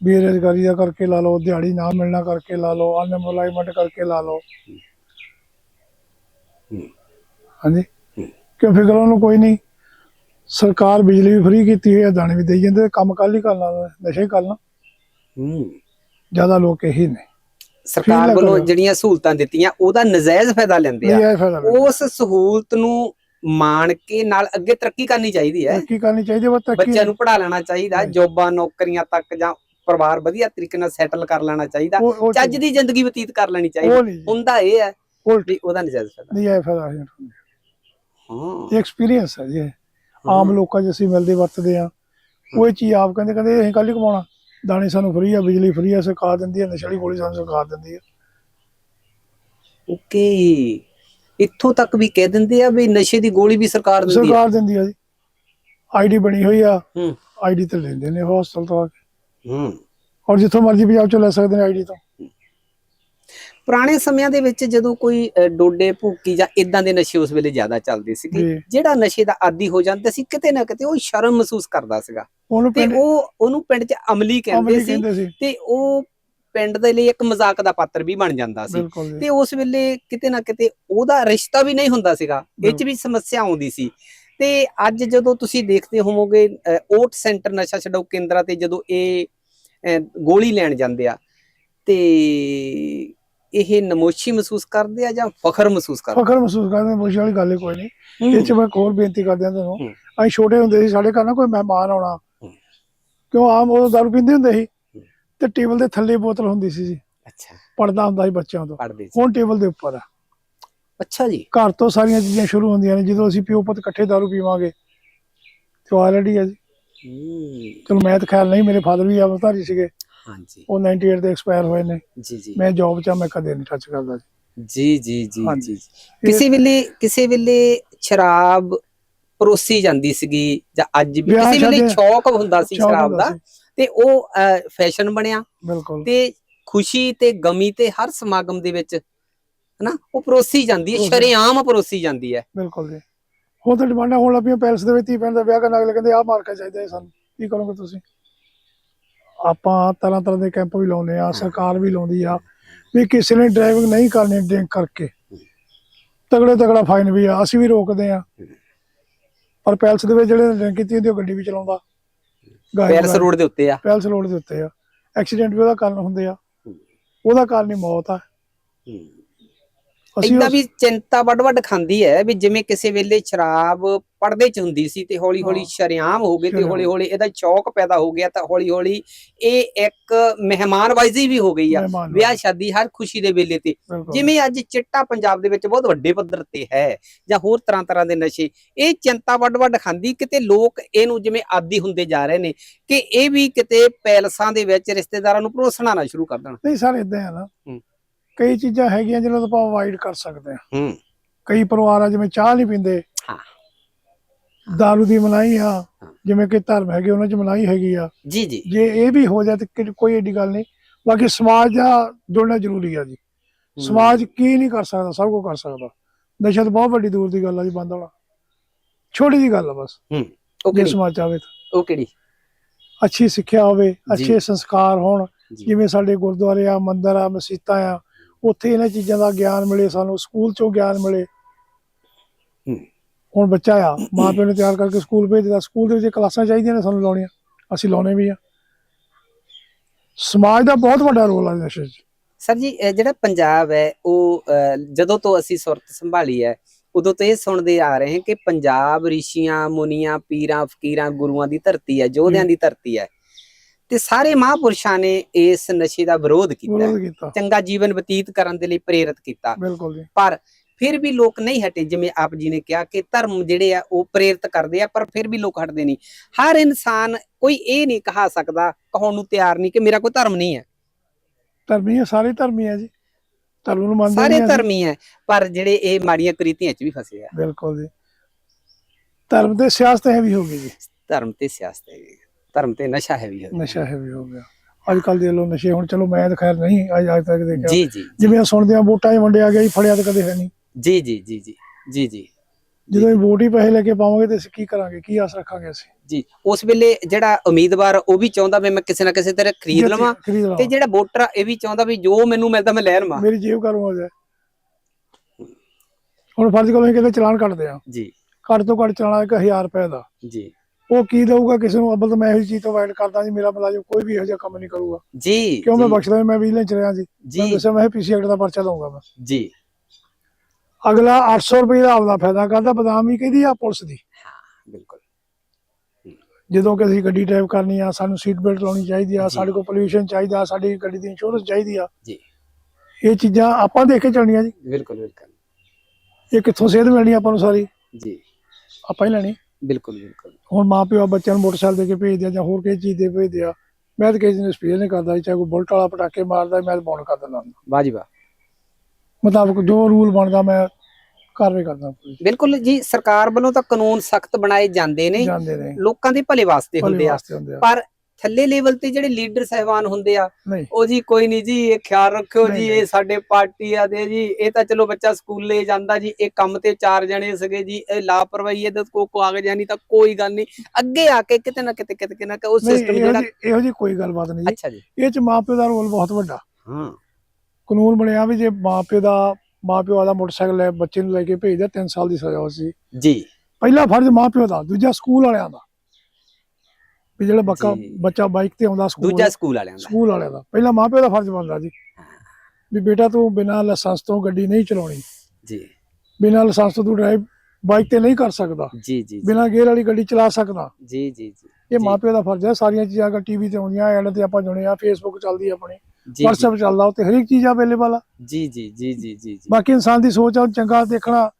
[SPEAKER 1] ਬੇਰੁਜ਼ਗਾਰੀ ਦਾ ਕਰਕੇ ਲਾ ਲਓ ਦਿਹਾੜੀ ਨਾ ਮਿਲਣਾ ਕਰਕੇ ਲਾ ਲਓ ਅਨਐਮਪਲੋਇਮੈਂਟ ਕਰਕੇ ਲਾ ਲਓ।
[SPEAKER 2] ਹੂੰ।
[SPEAKER 1] ਹਾਂਜੀ?
[SPEAKER 2] ਹੂੰ।
[SPEAKER 1] ਕਿਉਂ ਫਿਕਰ ਉਹਨੂੰ? ਕੋਈ ਨਹੀਂ। ਸਰਕਾਰ ਬਿਜਲੀ ਵੀ ਫ੍ਰੀ ਕੀਤੀ ਹੋਈ ਹੈ ਦਾਣੇ ਵੀ ਦੇਈ ਜਾਂਦੇ ਕੰਮ ਕੱਲ ਹੀ ਕਰਨਾ ਨਸ਼ਾ ਹੀ ਕਰਨਾ
[SPEAKER 2] ਹੂੰ।
[SPEAKER 1] ਜ਼ਿਆਦਾ ਲੋਕ ਇਹੀ ਨੇ।
[SPEAKER 2] ਸਰਕਾਰ ਵੱਲੋਂ। ਜਿਹੜੀਆਂ ਸਹੂਲਤਾਂ ਦਿੱਤੀਆਂ ਉਹਦਾ ਨਜਾਇਜ਼ ਫਾਇਦਾ ਲੈਂਦੇ ਆ। ਉਸ ਸਹੂਲਤ ਨੂੰ ਮਾਣ ਕੇ ਨਾਲ ਅੱਗੇ ਤਰੱਕੀ ਕਰਨੀ ਚਾਹੀਦੀ ਹੈ।
[SPEAKER 1] ਤਰੱਕੀ ਕਰਨੀ ਚਾਹੀਦੀ ਹੈ ਤਰੱਕੀ
[SPEAKER 2] ਬੱਚਿਆਂ ਨੂੰ ਪੜਾ ਲੈਣਾ ਚਾਹੀਦਾ। ਜੋਬਾਂ ਨੌਕਰੀਆਂ ਤੱਕ ਜਾਂ ਪਰਿਵਾਰ ਵਧੀਆ ਤਰੀਕੇ ਨਾਲ ਸੈਟਲ ਕਰ ਲੈਣਾ ਚਾਹੀਦਾ। ਚੱਜ ਦੀ ਜ਼ਿੰਦਗੀ ਬਤੀਤ ਕਰ ਲੈਣੀ ਚਾਹੀਦੀ। ਹੁੰਦਾ ਇਹ ਹੈ ਉਹਦਾ ਨਜਾਇਜ਼ ਫਾਇਦਾ।
[SPEAKER 1] ਨਹੀਂ ਇਹ ਫਾਇਦਾ ਇਹ ਐਕਸਪੀਰੀਅੰਸ ਹੈ ਜੀ। ਆਮ ਲੋਕਾਂ ਅਸੀਂ ਮਿਲਦੇ ਵਰਤਦੇ ਆ ਉਹ ਇਹ ਚੀਜ਼ ਆਪ ਕਹਿੰਦੇ ਕਹਿੰਦੇ ਅਸੀਂ ਕੱਲ ਹੀ ਕਮਾਉਣਾ। ਦਾਣੇ ਸਾਨੂੰ ਫ੍ਰੀ ਆ ਬਿਜਲੀ ਫ੍ਰੀ ਆ ਸਰਕਾਰ ਦਿੰਦੀ ਆ ਨਸ਼ੇ ਵਾਲੀ ਗੋਲੀ ਸਾਨੂੰ ਸਰਕਾਰ ਦਿੰਦੀ ਆ।
[SPEAKER 2] ਓਕੇ। ਇੱਥੋਂ ਤੱਕ ਵੀ ਕਹਿ ਦਿੰਦੇ ਆ ਵੀ ਨਸ਼ੇ ਦੀ ਗੋਲੀ ਵੀ ਸਰਕਾਰ ਦਿੰਦੀ ਹੈ
[SPEAKER 1] ਸਰਕਾਰ ਦਿੰਦੀ ਆ ਜੀ। ਆਈਡੀ ਬਣੀ ਹੋਈ ਆ।
[SPEAKER 2] ਹੂੰ।
[SPEAKER 1] ਆਈਡੀ ਤੇ ਲੈਂਦੇ ਨੇ ਹੋਸਟਲ ਤੋਂ ਆ ਕੇ।
[SPEAKER 2] ਹੂੰ।
[SPEAKER 1] ਔਰ ਜਿੱਥੋਂ ਮਰਜ਼ੀ ਪੰਜਾਬ ਚੋਂ ਲੈ ਸਕਦੇ ਨੇ ਆਈਡੀ ਤੋਂ।
[SPEAKER 2] ਪੁਰਾਣੇ ਸਮਿਆਂ ਦੇ ਵਿੱਚ ਜਦੋਂ ਕੋਈ ਡੋਡੇ ਭੂਕੀ ਜਾਂ ਇਦਾਂ ਦੇ ਨਸ਼ੇ ਉਸ ਵੇਲੇ ਜ਼ਿਆਦਾ ਚੱਲਦੇ ਸੀਗੇ। ਜਿਹੜਾ ਨਸ਼ੇ ਦਾ ਆਦੀ ਹੋ ਜਾਂਦਾ ਸੀ ਕਿਤੇ ਨਾ ਕਿਤੇ ਉਹ ਸ਼ਰਮ ਮਹਿਸੂਸ ਕਰਦਾ ਸੀਗਾ। ਤੇ ਉਹ ਉਹਨੂੰ ਪਿੰਡ 'ਚ ਅਮਲੀ ਕਹਿੰਦੇ ਸੀ ਤੇ ਉਹ ਪਿੰਡ ਦੇ ਲਈ ਇੱਕ ਮਜ਼ਾਕ ਦਾ ਪਾਤਰ ਵੀ ਬਣ ਜਾਂਦਾ ਸੀ। ਤੇ ਉਸ ਵੇਲੇ ਕਿਤੇ ਨਾ ਕਿਤੇ ਉਹਦਾ ਰਿਸ਼ਤਾ ਵੀ ਨਹੀਂ ਹੁੰਦਾ ਸੀਗਾ ਇਹ 'ਚ ਵੀ ਸਮੱਸਿਆ ਆਉਂਦੀ ਸੀ। ਤੇ ਅੱਜ ਜਦੋਂ ਤੁਸੀਂ ਦੇਖਦੇ ਹੋਵੋਗੇ ਓਟ ਸੈਂਟਰ ਨਸ਼ਾ ਛਡਾਊ ਕੇਂਦਰਾਂ ਤੇ ਜਦੋਂ ਇਹ ਗੋਲੀ ਲੈਣ ਜਾਂਦੇ ਆ ਤੇ ਇਹ ਨਮੋਸ਼ੀ ਮਹਿਸੂਸ ਕਰਦੇ ਆ ਜਾਂ ਫਖਰ ਮਹਿਸੂਸ ਕਰਦੇ
[SPEAKER 1] ਫਖਰ ਮਹਿਸੂਸ ਕਰਦੇ ਮੁਸ਼ਕਿਲ ਵਾਲੀ ਗੱਲ ਹੀ ਕੋਈ ਨਹੀਂ ਇਹ ਚ ਮੈਂ ਇੱਕ ਹੋਰ ਬੇਨਤੀ ਕਰਦਿਆਂ ਤੁਹਾਨੂੰ। ਅਸੀਂ ਛੋਟੇ ਹੁੰਦੇ ਸੀ ਸਾਡੇ ਘਰ ਨਾ ਕੋਈ ਮਹਿਮਾਨ ਆਉਣਾ। ਕਿਉਂ ਆਮ ਉਹ ਦਾਰੂ ਪੀਂਦੇ ਹੁੰਦੇ ਸੀ। ਤੇ ਟੇਬਲ ਦੇ ਥੱਲੇ ਬੋਤਲ ਹੁੰਦੀ ਸੀ ਜੀ।
[SPEAKER 2] ਅੱਛਾ।
[SPEAKER 1] ਪੜਦਾ ਹੁੰਦਾ ਸੀ ਬੱਚਿਆਂ ਤੋਂ। ਹੁਣ ਟੇਬਲ ਦੇ ਉੱਪਰ ਆ।
[SPEAKER 2] ਅੱਛਾ ਜੀ।
[SPEAKER 1] ਘਰ ਤੋਂ ਸਾਰੀਆਂ ਚੀਜ਼ਾਂ ਸ਼ੁਰੂ ਹੁੰਦੀਆਂ ਨੇ ਜਦੋਂ ਅਸੀਂ ਪਿਓ ਪੁੱਤ ਇਕੱਠੇ ਦਾਰੂ ਪੀਵਾਂਗੇ ਤੇ ਆਲਰੇਡੀ ਆ ਜੀ। ਚਲੋ ਮੈਂ ਤਾਂ ਖਿਆਲ ਨਹੀਂ ਮੇਰੇ ਫਾਦਰ ਵੀ ਅਵਤਾਰੀ ਸੀਗੇ।
[SPEAKER 2] ਹਾਂਜੀ।
[SPEAKER 1] ਉਹ 98 ਦੇ ਐਕਸਪਾਇਰ ਹੋਏ ਨੇ।
[SPEAKER 2] ਜੀ ਜੀ।
[SPEAKER 1] ਮੈਂ ਜੌਬ 'ਚ ਆ ਮੈਂ ਕਦੇ ਨਹੀਂ ਟੱਚ ਕਰਦਾ ਜੀ।
[SPEAKER 2] ਜੀ ਜੀ ਜੀ ਕਿਸੇ ਵੇਲੇ ਕਿਸੇ ਵੇਲੇ ਸ਼ਰਾਬ ਪਰੋਸੀ ਜਾਂਦੀ ਸੀਗੀ ਜਾਂ ਅੱਜ ਵੀ ਕਿਸੇ ਵੇਲੇ ਸ਼ੌਕ ਹੁੰਦਾ ਸੀ ਸ਼ਰਾਬ ਦਾ ਤੇ ਉਹ ਫੈਸ਼ਨ ਬਣਿਆ।
[SPEAKER 1] ਬਿਲਕੁਲ।
[SPEAKER 2] ਤੇ ਖੁਸ਼ੀ ਤੇ ਗਮੀ ਤੇ ਹਰ ਸਮਾਗਮ ਦੇ ਵਿੱਚ ਹਨਾ ਉਹ ਪਰੋਸੀ ਜਾਂਦੀ ਹੈ। ਸ਼ਰੇਆਮ ਪਰੋਸੀ ਜਾਂਦੀ ਹੈ।
[SPEAKER 1] ਬਿਲਕੁਲ ਜੀ। ਹੁਣ ਤਾਂ ਡਿਮਾਂਡਾਂ ਹੋਣ ਲੱਪੀਆਂ ਪੈਲਸ ਦੇ ਵਿੱਚ ਧੀ ਭੈਣ ਦਾ ਵਿਆਹ ਕਰਨ ਅਗਲੇ ਕਹਿੰਦੇ ਆਹ ਮਾਰਕਾ ਚਾਹੀਦਾ ਹੈ ਸਾਨੂੰ। ਕੀ ਕਰੋਗੇ ਤੁਸੀਂ? ਆਪਾਂ ਤਰ੍ਹਾਂ ਤਰ੍ਹਾਂ ਦੇ ਕੈਂਪ ਵੀ ਲਾਉਂਦੇ ਆ ਸਰਕਾਰ ਵੀ ਲਾਉਂਦੀ ਆ ਵੀ ਕਿਸੇ ਨੇ ਡਰਾਈਵਿੰਗ ਨਹੀਂ ਕਰਨੀ ਡਰਿੰਕ ਕਰਕੇ। ਤਗੜੇ ਤਗੜਾ ਫਾਈਨ ਵੀ ਆ ਅਸੀਂ ਵੀ ਰੋਕਦੇ ਆ ਪਰ ਪੈਲਸ ਦੇ ਵਿੱਚ ਜਿਹੜੇ ਡਰਿੰਕ ਕੀਤੀ ਹੁੰਦੀ ਉਹ ਗੱਡੀ ਵੀ ਚਲਾਉਂਦਾ। ਗਾਇਕ।
[SPEAKER 2] ਰੋਡ ਦੇ ਉੱਤੇ ਆ।
[SPEAKER 1] ਪੈਲਸ ਰੋਡ ਦੇ ਉੱਤੇ ਆ। ਐਕਸੀਡੈਂਟ ਵੀ ਉਹਦਾ ਕਾਰਨ ਹੁੰਦੇ ਆ। ਉਹਦਾ ਕਾਰਨ ਹੀ ਮੌਤ ਆ। ਅਸੀਂ
[SPEAKER 2] ਵੀ ਚਿੰਤਾ ਵੱਡ ਵੱਡ ਖਾਂਦੀ ਹੈ ਵੀ ਜਿਵੇਂ ਕਿਸੇ ਵੇਲੇ ਸ਼ਰਾਬ ਪੜਦੇ ਚ ਹੁੰਦੀ ਸੀ ਤੇ ਹੌਲੀ ਹੌਲੀ
[SPEAKER 1] ਹਾਂ।
[SPEAKER 2] ਸ਼ਰੇਆਮ ਹੋ ਗਈ ਤੇ
[SPEAKER 1] ਸ਼ਰੇਆਮ।
[SPEAKER 2] ਹੌਲੀ ਹੌਲੀ ਇਹਦਾ ਚੌਕ ਪੈਦਾ ਹੋ ਗਿਆ ਤਾਂ ਹੌਲੀ ਹੌਲੀ ਇਹ ਇੱਕ ਮਹਿਮਾਨਵਾਜ਼ੀ ਵੀ ਹੋ ਗਈ ਆ ਵਿਆਹ ਸ਼ਾਦੀ ਹਰ ਖੁਸ਼ੀ ਦੇ ਵੇਲੇ ਤੇ। ਜਿਵੇਂ ਅੱਜ ਚਿੱਟਾ ਪੰਜਾਬ ਦੇ ਵਿੱਚ ਬਹੁਤ ਵੱਡੇ ਪੱਧਰ ਤੇ ਹੈ ਜਾਂ ਹੋਰ ਤਰ੍ਹਾਂ ਤਰ੍ਹਾਂ ਦੇ ਨਸ਼ੇ ਇਹ ਚਿੰਤਾ ਵੱਡ ਵੱਡ ਖਾਂਦੀ ਕਿਤੇ ਲੋਕ ਇਹਨੂੰ ਜਿਵੇਂ ਆਦੀ ਹੁੰਦੇ ਜਾ ਰਹੇ ਨੇ ਕਿ ਇਹ ਵੀ ਕਿਤੇ ਪੈਲਸਾਂ ਦੇ ਵਿੱਚ ਰਿਸ਼ਤੇਦਾਰਾਂ ਨੂੰ ਪਰੋਸਣਾ ਨਾ ਸ਼ੁਰੂ ਕਰ ਦੇਣ
[SPEAKER 1] ਨਹੀਂ ਸਰ ਇਦਾਂ ਆ ਨਾ
[SPEAKER 2] ਹੂੰ।
[SPEAKER 1] ਕਈ ਚੀਜ਼ਾਂ ਹੈਗੀਆਂ ਜਿਹਨਾਂ ਤੋਂ ਆਪਾਂ ਅਵਾਇਡ ਕਰ ਸਕਦੇ ਆ
[SPEAKER 2] ਹੂੰ
[SPEAKER 1] ਕਈ ਪਰਿਵਾਰ ਆ ਜਿਵੇਂ ਚਾਹ ਨਹੀਂ ਪੀਂਦੇ
[SPEAKER 2] ਹਾਂ।
[SPEAKER 1] ਦਾਰੂ ਦੀ ਮਨਾਈ ਆ
[SPEAKER 2] ਹਾਂ।
[SPEAKER 1] ਜਿਵੇਂ ਕਿ ਧਰਮ ਹੈਗੇ ਉਹਨਾਂ 'ਚ ਮਨਾਈ ਹੈਗੀ ਆ
[SPEAKER 2] ਜੀ ਜੀ
[SPEAKER 1] ਜੇ ਇਹ ਵੀ ਹੋ ਜਾਏ ਤੇ ਕੋਈ ਏਡੀ ਗੱਲ ਨਹੀਂ ਬਾਕੀ ਸਮਾਜ ਦਾ ਜੁੜਨਾ ਜ਼ਰੂਰੀ ਆ ਜੀ ਸਮਾਜ ਕੀ ਨਹੀਂ ਕਰ ਸਕਦਾ ਸਭ ਕੁਝ ਕਰ ਸਕਦਾ ਨਸ਼ਾ ਤਾਂ ਬਹੁਤ ਵੱਡੀ ਦੂਰ ਦੀ ਗੱਲ ਆ ਜੀ ਬੰਦ ਹੋਣਾ ਛੋਟੀ ਜੀ ਗੱਲ ਆ ਬਸ ਜੇ
[SPEAKER 2] ਕਿਹੜੀ
[SPEAKER 1] ਸਮਾਜ ਚਾਵੇ ਤਾਂ
[SPEAKER 2] ਉਹ ਕਿਹੜੀ
[SPEAKER 1] ਅੱਛੀ ਸਿੱਖਿਆ ਹੋਵੇ ਅੱਛੇ ਸੰਸਕਾਰ ਹੋਣ
[SPEAKER 2] ਜੀ
[SPEAKER 1] ਜਿਵੇਂ ਸਾਡੇ ਗੁਰਦੁਆਰੇ ਆ ਮੰਦਿਰ ਆ ਮਸਜਿਦਾਂ ਆ ਉੱਥੇ ਇਹਨਾਂ ਚੀਜ਼ਾਂ ਦਾ ਗਿਆਨ ਮਿਲੇ ਸਾਨੂੰ ਸਕੂਲ ਚੋਂ ਗਿਆਨ ਮਿਲੇ
[SPEAKER 2] ਹੂੰ।
[SPEAKER 1] ਹੁਣ ਬੱਚਾ ਆ ਮਾਂ ਪਿਓ ਨੇ ਤਿਆਰ ਕਰਕੇ ਸਕੂਲ ਭੇਜਦਾ ਸਕੂਲ ਦੇ ਵਿੱਚ ਕਲਾਸਾਂ ਚਾਹੀਦੀਆਂ ਨੇ ਸਾਨੂੰ ਲਾਉਣੀਆਂ ਅਸੀਂ ਲਾਉਣੇ ਵੀ ਆ। ਸਮਾਜ ਦਾ ਬਹੁਤ ਵੱਡਾ ਰੋਲ ਆ ਨਸ਼ੇ 'ਚ।
[SPEAKER 2] ਸਰ ਜੀ ਜਿਹੜਾ ਪੰਜਾਬ ਹੈ ਉਹ ਜਦੋਂ ਤੋਂ ਅਸੀਂ ਸੁਰਤ ਸੰਭਾਲੀ ਹੈ ਉਦੋਂ ਤੋਂ ਇਹ ਸੁਣਦੇ ਆ ਰਹੇ ਹਾਂ ਕਿ ਪੰਜਾਬ ਰਿਸ਼ੀਆਂ ਮੁਨੀਆਂ ਪੀਰਾਂ ਫਕੀਰਾਂ ਗੁਰੂਆਂ ਦੀ ਧਰਤੀ ਹੈ ਯੋਧਿਆਂ ਦੀ ਧਰਤੀ ਹੈ। ਤੇ ਸਾਰੇ ਮਹਾਂਪੁਰਸ਼ਾਂ ਨੇ ਇਸ ਨਸ਼ੇ ਦਾ। ਵਿਰੋਧ ਕੀਤਾ। ਚੰਗਾ ਜੀਵਨ ਬਤੀਤ ਕਰਨ ਦੇ ਲਈ ਪ੍ਰੇਰਿਤ ਕੀਤਾ।
[SPEAKER 1] ਬਿਲਕੁਲ ਜੀ।
[SPEAKER 2] ਪਰ ਫਿਰ ਵੀ ਲੋਕ ਨਹੀਂ ਹਟੇ ਜਿਵੇਂ ਆਪ ਜੀ ਨੇ ਕਿਹਾ ਕਿ ਧਰਮ ਜਿਹੜੇ ਆ ਉਹ ਪ੍ਰੇਰਿਤ ਕਰਦੇ ਆ ਪਰ ਫਿਰ ਵੀ ਲੋਕ ਹਟਦੇ ਨਹੀਂ। ਹਰ ਇਨਸਾਨ ਕੋਈ ਇਹ ਨਹੀਂ ਕਹਾ ਸਕਦਾ ਕਹਾਉਣ ਨੂੰ ਤਿਆਰ ਨਹੀਂ ਕਿ ਮੇਰਾ ਕੋਈ ਧਰਮ ਨਹੀਂ ਹੈ।
[SPEAKER 1] ਧਰਮੀ ਆ ਸਾਰੇ ਧਰਮੀ ਆ ਜੀ। ਧਰਮ ਨੂੰ ਮੰਨਦੇ
[SPEAKER 2] ਸਾਰੇ। ਧਰਮੀ ਹੈ ਪਰ ਜਿਹੜੇ ਇਹ ਮਾੜੀਆਂ ਕ੍ਰਿਤੀਆਂ 'ਚ ਵੀ ਫਸੇ ਆ।
[SPEAKER 1] ਬਿਲਕੁਲ ਜੀ। ਧਰਮ ਤੇ ਸਿਆਸਤ ਹੈ ਵੀ ਹੋ ਗਈ ਜੀ।
[SPEAKER 2] ਧਰਮ ਤੇ ਸਿਆਸਤ ਹੈ ਧਰਮ ਤੇ ਨਸ਼ਾ ਹੈ ਵੀ ਹੈ
[SPEAKER 1] ਨਸ਼ਾ ਹੈ ਵੀ ਹੋ ਗਿਆ। ਅੱਜ ਕੱਲ ਦੇ ਲੋ ਨਸ਼ੇ ਹੁਣ ਚਲੋ ਮੈਂ ਤਾਂ ਖੈਰ ਨਹੀਂ ਅੱਜ ਅੱਜ ਤੱਕ ਦੇਖਿਆ।
[SPEAKER 2] ਜੀ ਜੀ
[SPEAKER 1] ਜਿਵੇਂ ਸੁਣਦੇ ਆ ਵੋਟਾਂ 'ਚ ਵੰਡਿਆ ਗਿਆ ਜੀ ਫੜਿਆ ਤਾਂ ਕਦੇ ਹੈ ਨਹੀਂ।
[SPEAKER 2] ਜੀ ਜੀ ਜੀ ਜੀ ਜੀ ਜੀ।
[SPEAKER 1] ਜਦੋਂ ਇਹ ਵੋਟ ਹੀ ਪੈਸੇ ਲੈ ਕੇ ਪਾਵਾਂਗੇ ਤੇ ਅਸੀਂ ਕੀ ਕਰਾਂਗੇ? ਕੀ ਆਸ ਰੱਖਾਂਗੇ ਅਸੀਂ?
[SPEAKER 2] ਜੀ ਉਸ ਵੇਲੇ ਜਿਹੜਾ ਉਮੀਦਵਾਰ ਉਹ ਵੀ ਚਾਹੁੰਦਾ ਵੀ ਮੈਂ ਕਿਸੇ ਨਾ ਕਿਸੇ ਤਰ੍ਹਾਂ ਖਰੀਦ ਲਵਾਂ
[SPEAKER 1] ਖਰੀਦ
[SPEAKER 2] ਤੇ ਜਿਹੜਾ ਵੋਟਰ ਆ ਇਹ ਵੀ ਚਾਹੁੰਦਾ ਵੀ ਜੋ ਮੈਨੂੰ ਮਿਲਦਾ ਮੈਂ ਲੈ ਲਵਾਂ।
[SPEAKER 1] ਮੇਰੀ ਜੇਬ ਘਰੋਂ ਹੋ ਜਾਏ? ਹੁਣ ਫਰਜ਼ ਕਰੋ ਅਸੀਂ ਕਿਤੇ ਚਲਾਨ ਕੱਟਦੇ ਆ
[SPEAKER 2] ਜੀ।
[SPEAKER 1] ਘੱਟ ਤੋਂ ਘੱਟ ਚਲਾਣਾ 1000 ਰੁਪਏ ਦਾ।
[SPEAKER 2] ਜੀ।
[SPEAKER 1] ਉਹ ਕੀ ਦਊਗਾ ਕਿਸੇ ਨੂੰ? ਅੱਬਲ ਤਾਂ ਮੈਂ ਇਹੋ ਚੀਜ਼ ਤੋਂ ਅਵਾਇਡ ਕਰਦਾ ਜੀ ਮੇਰਾ ਮੁਲਾਜ਼ਮ ਕੋਈ ਵੀ ਇਹੋ ਜਿਹਾ ਕੰਮ ਨਹੀਂ ਕਰੂਗਾ।
[SPEAKER 2] ਜੀ
[SPEAKER 1] ਕਿਉਂ ਮੈਂ
[SPEAKER 2] ਜੀ,
[SPEAKER 1] ਬਖਸ਼ਦਾ ਮੈਂ ਵਿਜੀਲੈਂਸ ਚ ਰਿਹਾ ਜੀ? ਮੈਂ
[SPEAKER 2] ਜੀ।
[SPEAKER 1] ਦੱਸਿਆ ਮੈਂ ਪੀਸੀ ਐਕਟ ਦਾ ਪਰਚਾ ਦਊਂਗਾ ਮੈਂ।
[SPEAKER 2] ਜੀ।
[SPEAKER 1] ਅਗਲਾ 800 ਰੁਪਏ ਦਾ ਆਪਦਾ ਫਾਇਦਾ ਕਰਦਾ ਬਦਾਮ ਹੀ ਕਿਹਦੀ ਆ ਪੁਲਿਸ ਦੀ।
[SPEAKER 2] ਬਿਲਕੁਲ।
[SPEAKER 1] ਜਦੋਂ ਕਿ ਅਸੀਂ ਗੱਡੀ ਡਰਾਈਵ ਕਰਨੀ ਆ ਸਾਨੂੰ ਸੀਟ ਬੈਲਟ ਲਾਉਣੀ ਚਾਹੀਦੀ ਆ। ਸਾਡੇ ਕੋਲ ਪੋਲੂਸ਼ਨ ਚਾਹੀਦਾ ਸਾਡੀ ਗੱਡੀ ਦੀ ਇੰਸ਼ੋਰੈਂਸ ਚਾਹੀਦੀ ਆ।
[SPEAKER 2] ਜੀ।
[SPEAKER 1] ਇਹ ਚੀਜ਼ਾਂ ਆਪਾਂ ਦੇਖ ਕੇ ਚੱਲਣੀਆਂ ਜੀ।
[SPEAKER 2] ਬਿਲਕੁਲ ਬਿਲਕੁਲ।
[SPEAKER 1] ਇਹ ਕਿੱਥੋਂ ਸੇਧ ਮਿਲਣੀ ਆਪਾਂ ਨੂੰ ਸਾਰੀ?
[SPEAKER 2] ਜੀ।
[SPEAKER 1] ਆਪਾਂ ਹੀ ਲੈਣੀ।
[SPEAKER 2] ਬਿਲਕੁਲ ਬਿਲਕੁਲ।
[SPEAKER 1] ਹੁਣ ਮਾਂ ਪਿਓ ਬੱਚਿਆਂ ਨੂੰ ਮੋਟਰਸਾਈਕਲ ਦੇ ਕੇ ਭੇਜਦੇ ਆ ਜਾਂ ਹੋਰ ਕਿਸੇ ਚੀਜ਼ ਦੇ ਭੇਜਦੇ ਆ। ਮੈਂ ਤਾਂ ਕਿਸੇ ਨੂੰ ਸਪੀਅਰ ਨਹੀਂ ਕਰਦਾ ਚਾਹੇ ਕੋਈ ਬੁਲਟ ਵਾਲਾ ਪਟਾਕੇ ਮਾਰਦਾ ਮੈਂ ਤਾਂ ਬੌਂਡ ਕਰ ਦਿੰਦਾ।
[SPEAKER 2] ਵਾਹ ਜੀ ਵਾਹ।
[SPEAKER 1] ਮੁਤਾਬਕ ਜੋ ਰੂਲ ਬਣਦਾ ਮੈਂ ਕਾਰਵਾਈ ਕਰਦਾ
[SPEAKER 2] ਬਿਲਕੁਲ ਜੀ ਸਰਕਾਰ ਵੱਲੋਂ ਤਾਂ ਕਾਨੂੰਨ ਸਖਤ ਬਣਾਏ ਜਾਂਦੇ ਨੇ।
[SPEAKER 1] ਜਾਂਦੇ ਨੇ।
[SPEAKER 2] ਲੋਕਾਂ ਦੇ ਭਲੇ ਵਾਸਤੇ ਹੁੰਦੇ ਆ। ਪਰ ਥੱਲੇ ਲੈਵਲ ਤੇ ਜਿਹੜੇ ਲੀਡਰ ਸਹਿਬਾਨ ਹੁੰਦੇ ਆ ਉਹ ਜੀ ਕੋਈ ਨਹੀਂ ਜੀ ਇਹ ਖਿਆਲ ਰੱਖਿਓ ਜੀ। ਇਹ ਸਾਡੇ ਪਾਰਟੀ ਆ ਦੇ ਜੀ ਇਹ ਤਾਂ ਚਲੋ ਬੱਚਾ ਸਕੂਲੇ ਜਾਂਦਾ ਜੀ ਇਹ ਕੰਮ ਤੇ ਚਾਰ ਜਣੇ ਸੀਗੇ ਜੀ ਇਹ ਲਾਪਰਵਾਹੀ ਇਹਦੇ ਕੋ ਕੋ ਆ ਜਾਨੀ ਤਾਂ ਕੋਈ ਗੱਲ ਨਹੀਂ। ਅੱਗੇ ਆ ਕੇ ਕਿਤੇ ਨਾ ਕਿਤੇ ਕਿਤੇ ਨਾ ਕਿਤੇ ਉਹ ਸਿਸਟਮ ਜਿਹੜਾ
[SPEAKER 1] ਜਿਹੀ ਇਹੋ ਜਿਹੀ ਕੋਈ ਗੱਲਬਾਤ ਨਹੀਂ ਜੀ।
[SPEAKER 2] ਅੱਛਾ ਜੀ।
[SPEAKER 1] ਇਹ ਚ ਮਾਪਿਓ ਦਾ ਰੋਲ ਬਹੁਤ ਵੱਡਾ।
[SPEAKER 2] ਹਾਂ।
[SPEAKER 1] ਕਾਨੂੰਨ ਬਣਿਆ ਵੀ ਜੇ ਮਾਪਿਓ ਦਾ ਮਾਪਿਓ ਆਦਾ ਮੋਟਰਸਾਈਕਲ ਲੈ ਬੱਚੇ ਨੂੰ ਲੈ ਕੇ ਭੇਜਦਾ 3 ਸਾਲ ਦੀ ਸਜ਼ਾ ਹੋ ਸੀ।
[SPEAKER 2] ਜੀ।
[SPEAKER 1] ਪਹਿਲਾ ਫਰਜ਼ ਮਾਪਿਓ ਦਾ ਦੂਜਾ ਸਕੂਲ ਵਾਲਿਆਂ ਦਾ। ਵੀ ਜਿਹੜਾ ਬੱਕਾ। ਬੱਚਾ ਬਾਈਕ ਤੇ ਆਉਂਦਾ ਸਕੂਲ।
[SPEAKER 2] ਦੂਜਾ ਸਕੂਲ ਵਾਲਿਆਂ ਦਾ।
[SPEAKER 1] ਸਕੂਲ ਵਾਲਿਆਂ ਦਾ। ਪਹਿਲਾ ਮਾਪਿਓ ਦਾ ਫਰਜ਼ ਬਣਦਾ ਜੀ। ਵੀ ਬੇਟਾ ਤੂੰ ਬਿਨਾਂ ਲਾਇਸੈਂਸ ਤੋਂ ਗੱਡੀ ਨਹੀਂ ਚਲਾਉਣੀ।
[SPEAKER 2] ਜੀ।
[SPEAKER 1] ਬਿਨਾਂ ਲਾਇਸੈਂਸ ਤੋਂ ਤੂੰ ਡਰਾਈਵ ਬਾਈਕ ਤੇ ਨਹੀਂ ਕਰ ਸਕਦਾ।
[SPEAKER 2] ਜੀ ਜੀ
[SPEAKER 1] ਬਿਨਾਂ ਗੇਅਰ ਵਾਲੀ ਗੱਡੀ ਚਲਾ ਸਕਦਾ।
[SPEAKER 2] ਜੀ ਜੀ ਜੀ।
[SPEAKER 1] ਇਹ। ਮਾਪਿਓ ਦਾ ਫਰਜ਼ ਹੈ। ਸਾਰੀਆਂ ਚੀਜ਼ਾਂ ਅਗਰ ਟੀਵੀ ਤੇ ਆਉਂਦੀਆਂ ਐਡ ਤੇ ਆਪਾਂ ਜੁੜੇ ਆ ਫੇਸਬੁੱਕ ਚੱਲਦੀ ਆਪਣੀ। WhatsApp ਚੱਲਦਾ ਉੱਤੇ ਹਰ ਇੱਕ ਚੀਜ਼ ਅਵੇਲੇਬਲ ਆ।
[SPEAKER 2] ਜੀ ਜੀ ਜੀ ਜੀ ਜੀ
[SPEAKER 1] ਬਾਕੀ ਇਨਸਾਨ ਦੀ ਸੋਚ ਆ ਚੰਗਾ ਦੇਖਣਾ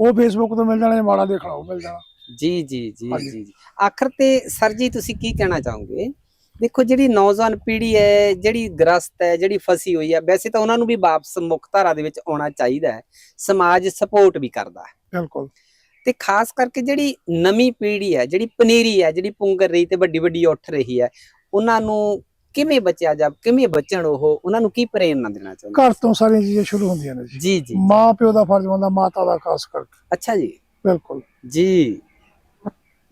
[SPEAKER 1] ਉਹ ਫੇਸਬੁੱਕ ਤੋਂ ਮਿਲ ਜਾਣਾ ਜਾਂ ਮਾੜਾ ਦੇਖਣਾ ਉਹ ਮਿਲ ਜਾਣਾ।
[SPEAKER 2] ਜੀ ਜੀ ਜੀ। ਜੀ। ਆਖਰ ਤੇ ਸਰ ਜੀ ਤੁਸੀਂ ਕੀ ਕਹਿਣਾ ਚਾਹੋਗੇ? ਦੇਖੋ ਜਿਹੜੀ ਨੌਜਵਾਨ ਪੀੜ੍ਹੀ ਹੈ ਜਿਹੜੀ ਗ੍ਰਸਤ ਹੈ ਜਿਹੜੀ ਫਸੀ ਹੋਈ ਹੈ ਵੈਸੇ ਤਾਂ ਉਹਨਾਂ ਨੂੰ ਵੀ ਵਾਪਸ ਮੁੱਖ ਧਾਰਾ ਦੇ ਵਿੱਚ ਆਉਣਾ ਚਾਹੀਦਾ ਹੈ। ਸਮਾਜ ਸਪੋਰਟ ਵੀ ਕਰਦਾ ਹੈ।
[SPEAKER 1] ਬਿਲਕੁਲ।
[SPEAKER 2] ਤੇ ਖਾਸ ਕਰਕੇ ਜਿਹੜੀ ਨਵੀਂ ਪੀੜ੍ਹੀ ਹੈ ਜਿਹੜੀ ਪਨੀਰੀ ਹੈ ਜਿਹੜੀ ਪੁੰਗਰ ਰਹੀ ਤੇ ਵੱਡੀ ਵੱਡੀ ਉੱਠ ਰਹੀ ਹੈ ਉਹਨਾਂ ਨੂੰ ਕਿਵੇਂ ਬਚਿਆ ਜਾ ਕਿਵੇਂ ਬਚਣ ਉਹ? ਉਹਨਾਂ ਨੂੰ ਕੀ ਪ੍ਰੇਰਨਾ ਦੇਣਾ ਚਾਹੁੰਦੇ
[SPEAKER 1] ਘਰ ਤੋਂ ਸਾਰੀਆਂ ਚੀਜ਼ਾਂ ਸ਼ੁਰੂ ਹੁੰਦੀਆਂ ਨੇ ਜੀ।
[SPEAKER 2] ਜੀ
[SPEAKER 1] ਮਾਂ ਪਿਓ ਦਾ ਫਰਜ਼ ਹੁੰਦਾ ਮਾਤਾ ਦਾ ਖਾਸ ਕਰਕੇ।
[SPEAKER 2] ਅੱਛਾ ਜੀ।
[SPEAKER 1] ਬਿਲਕੁਲ।
[SPEAKER 2] ਜੀ।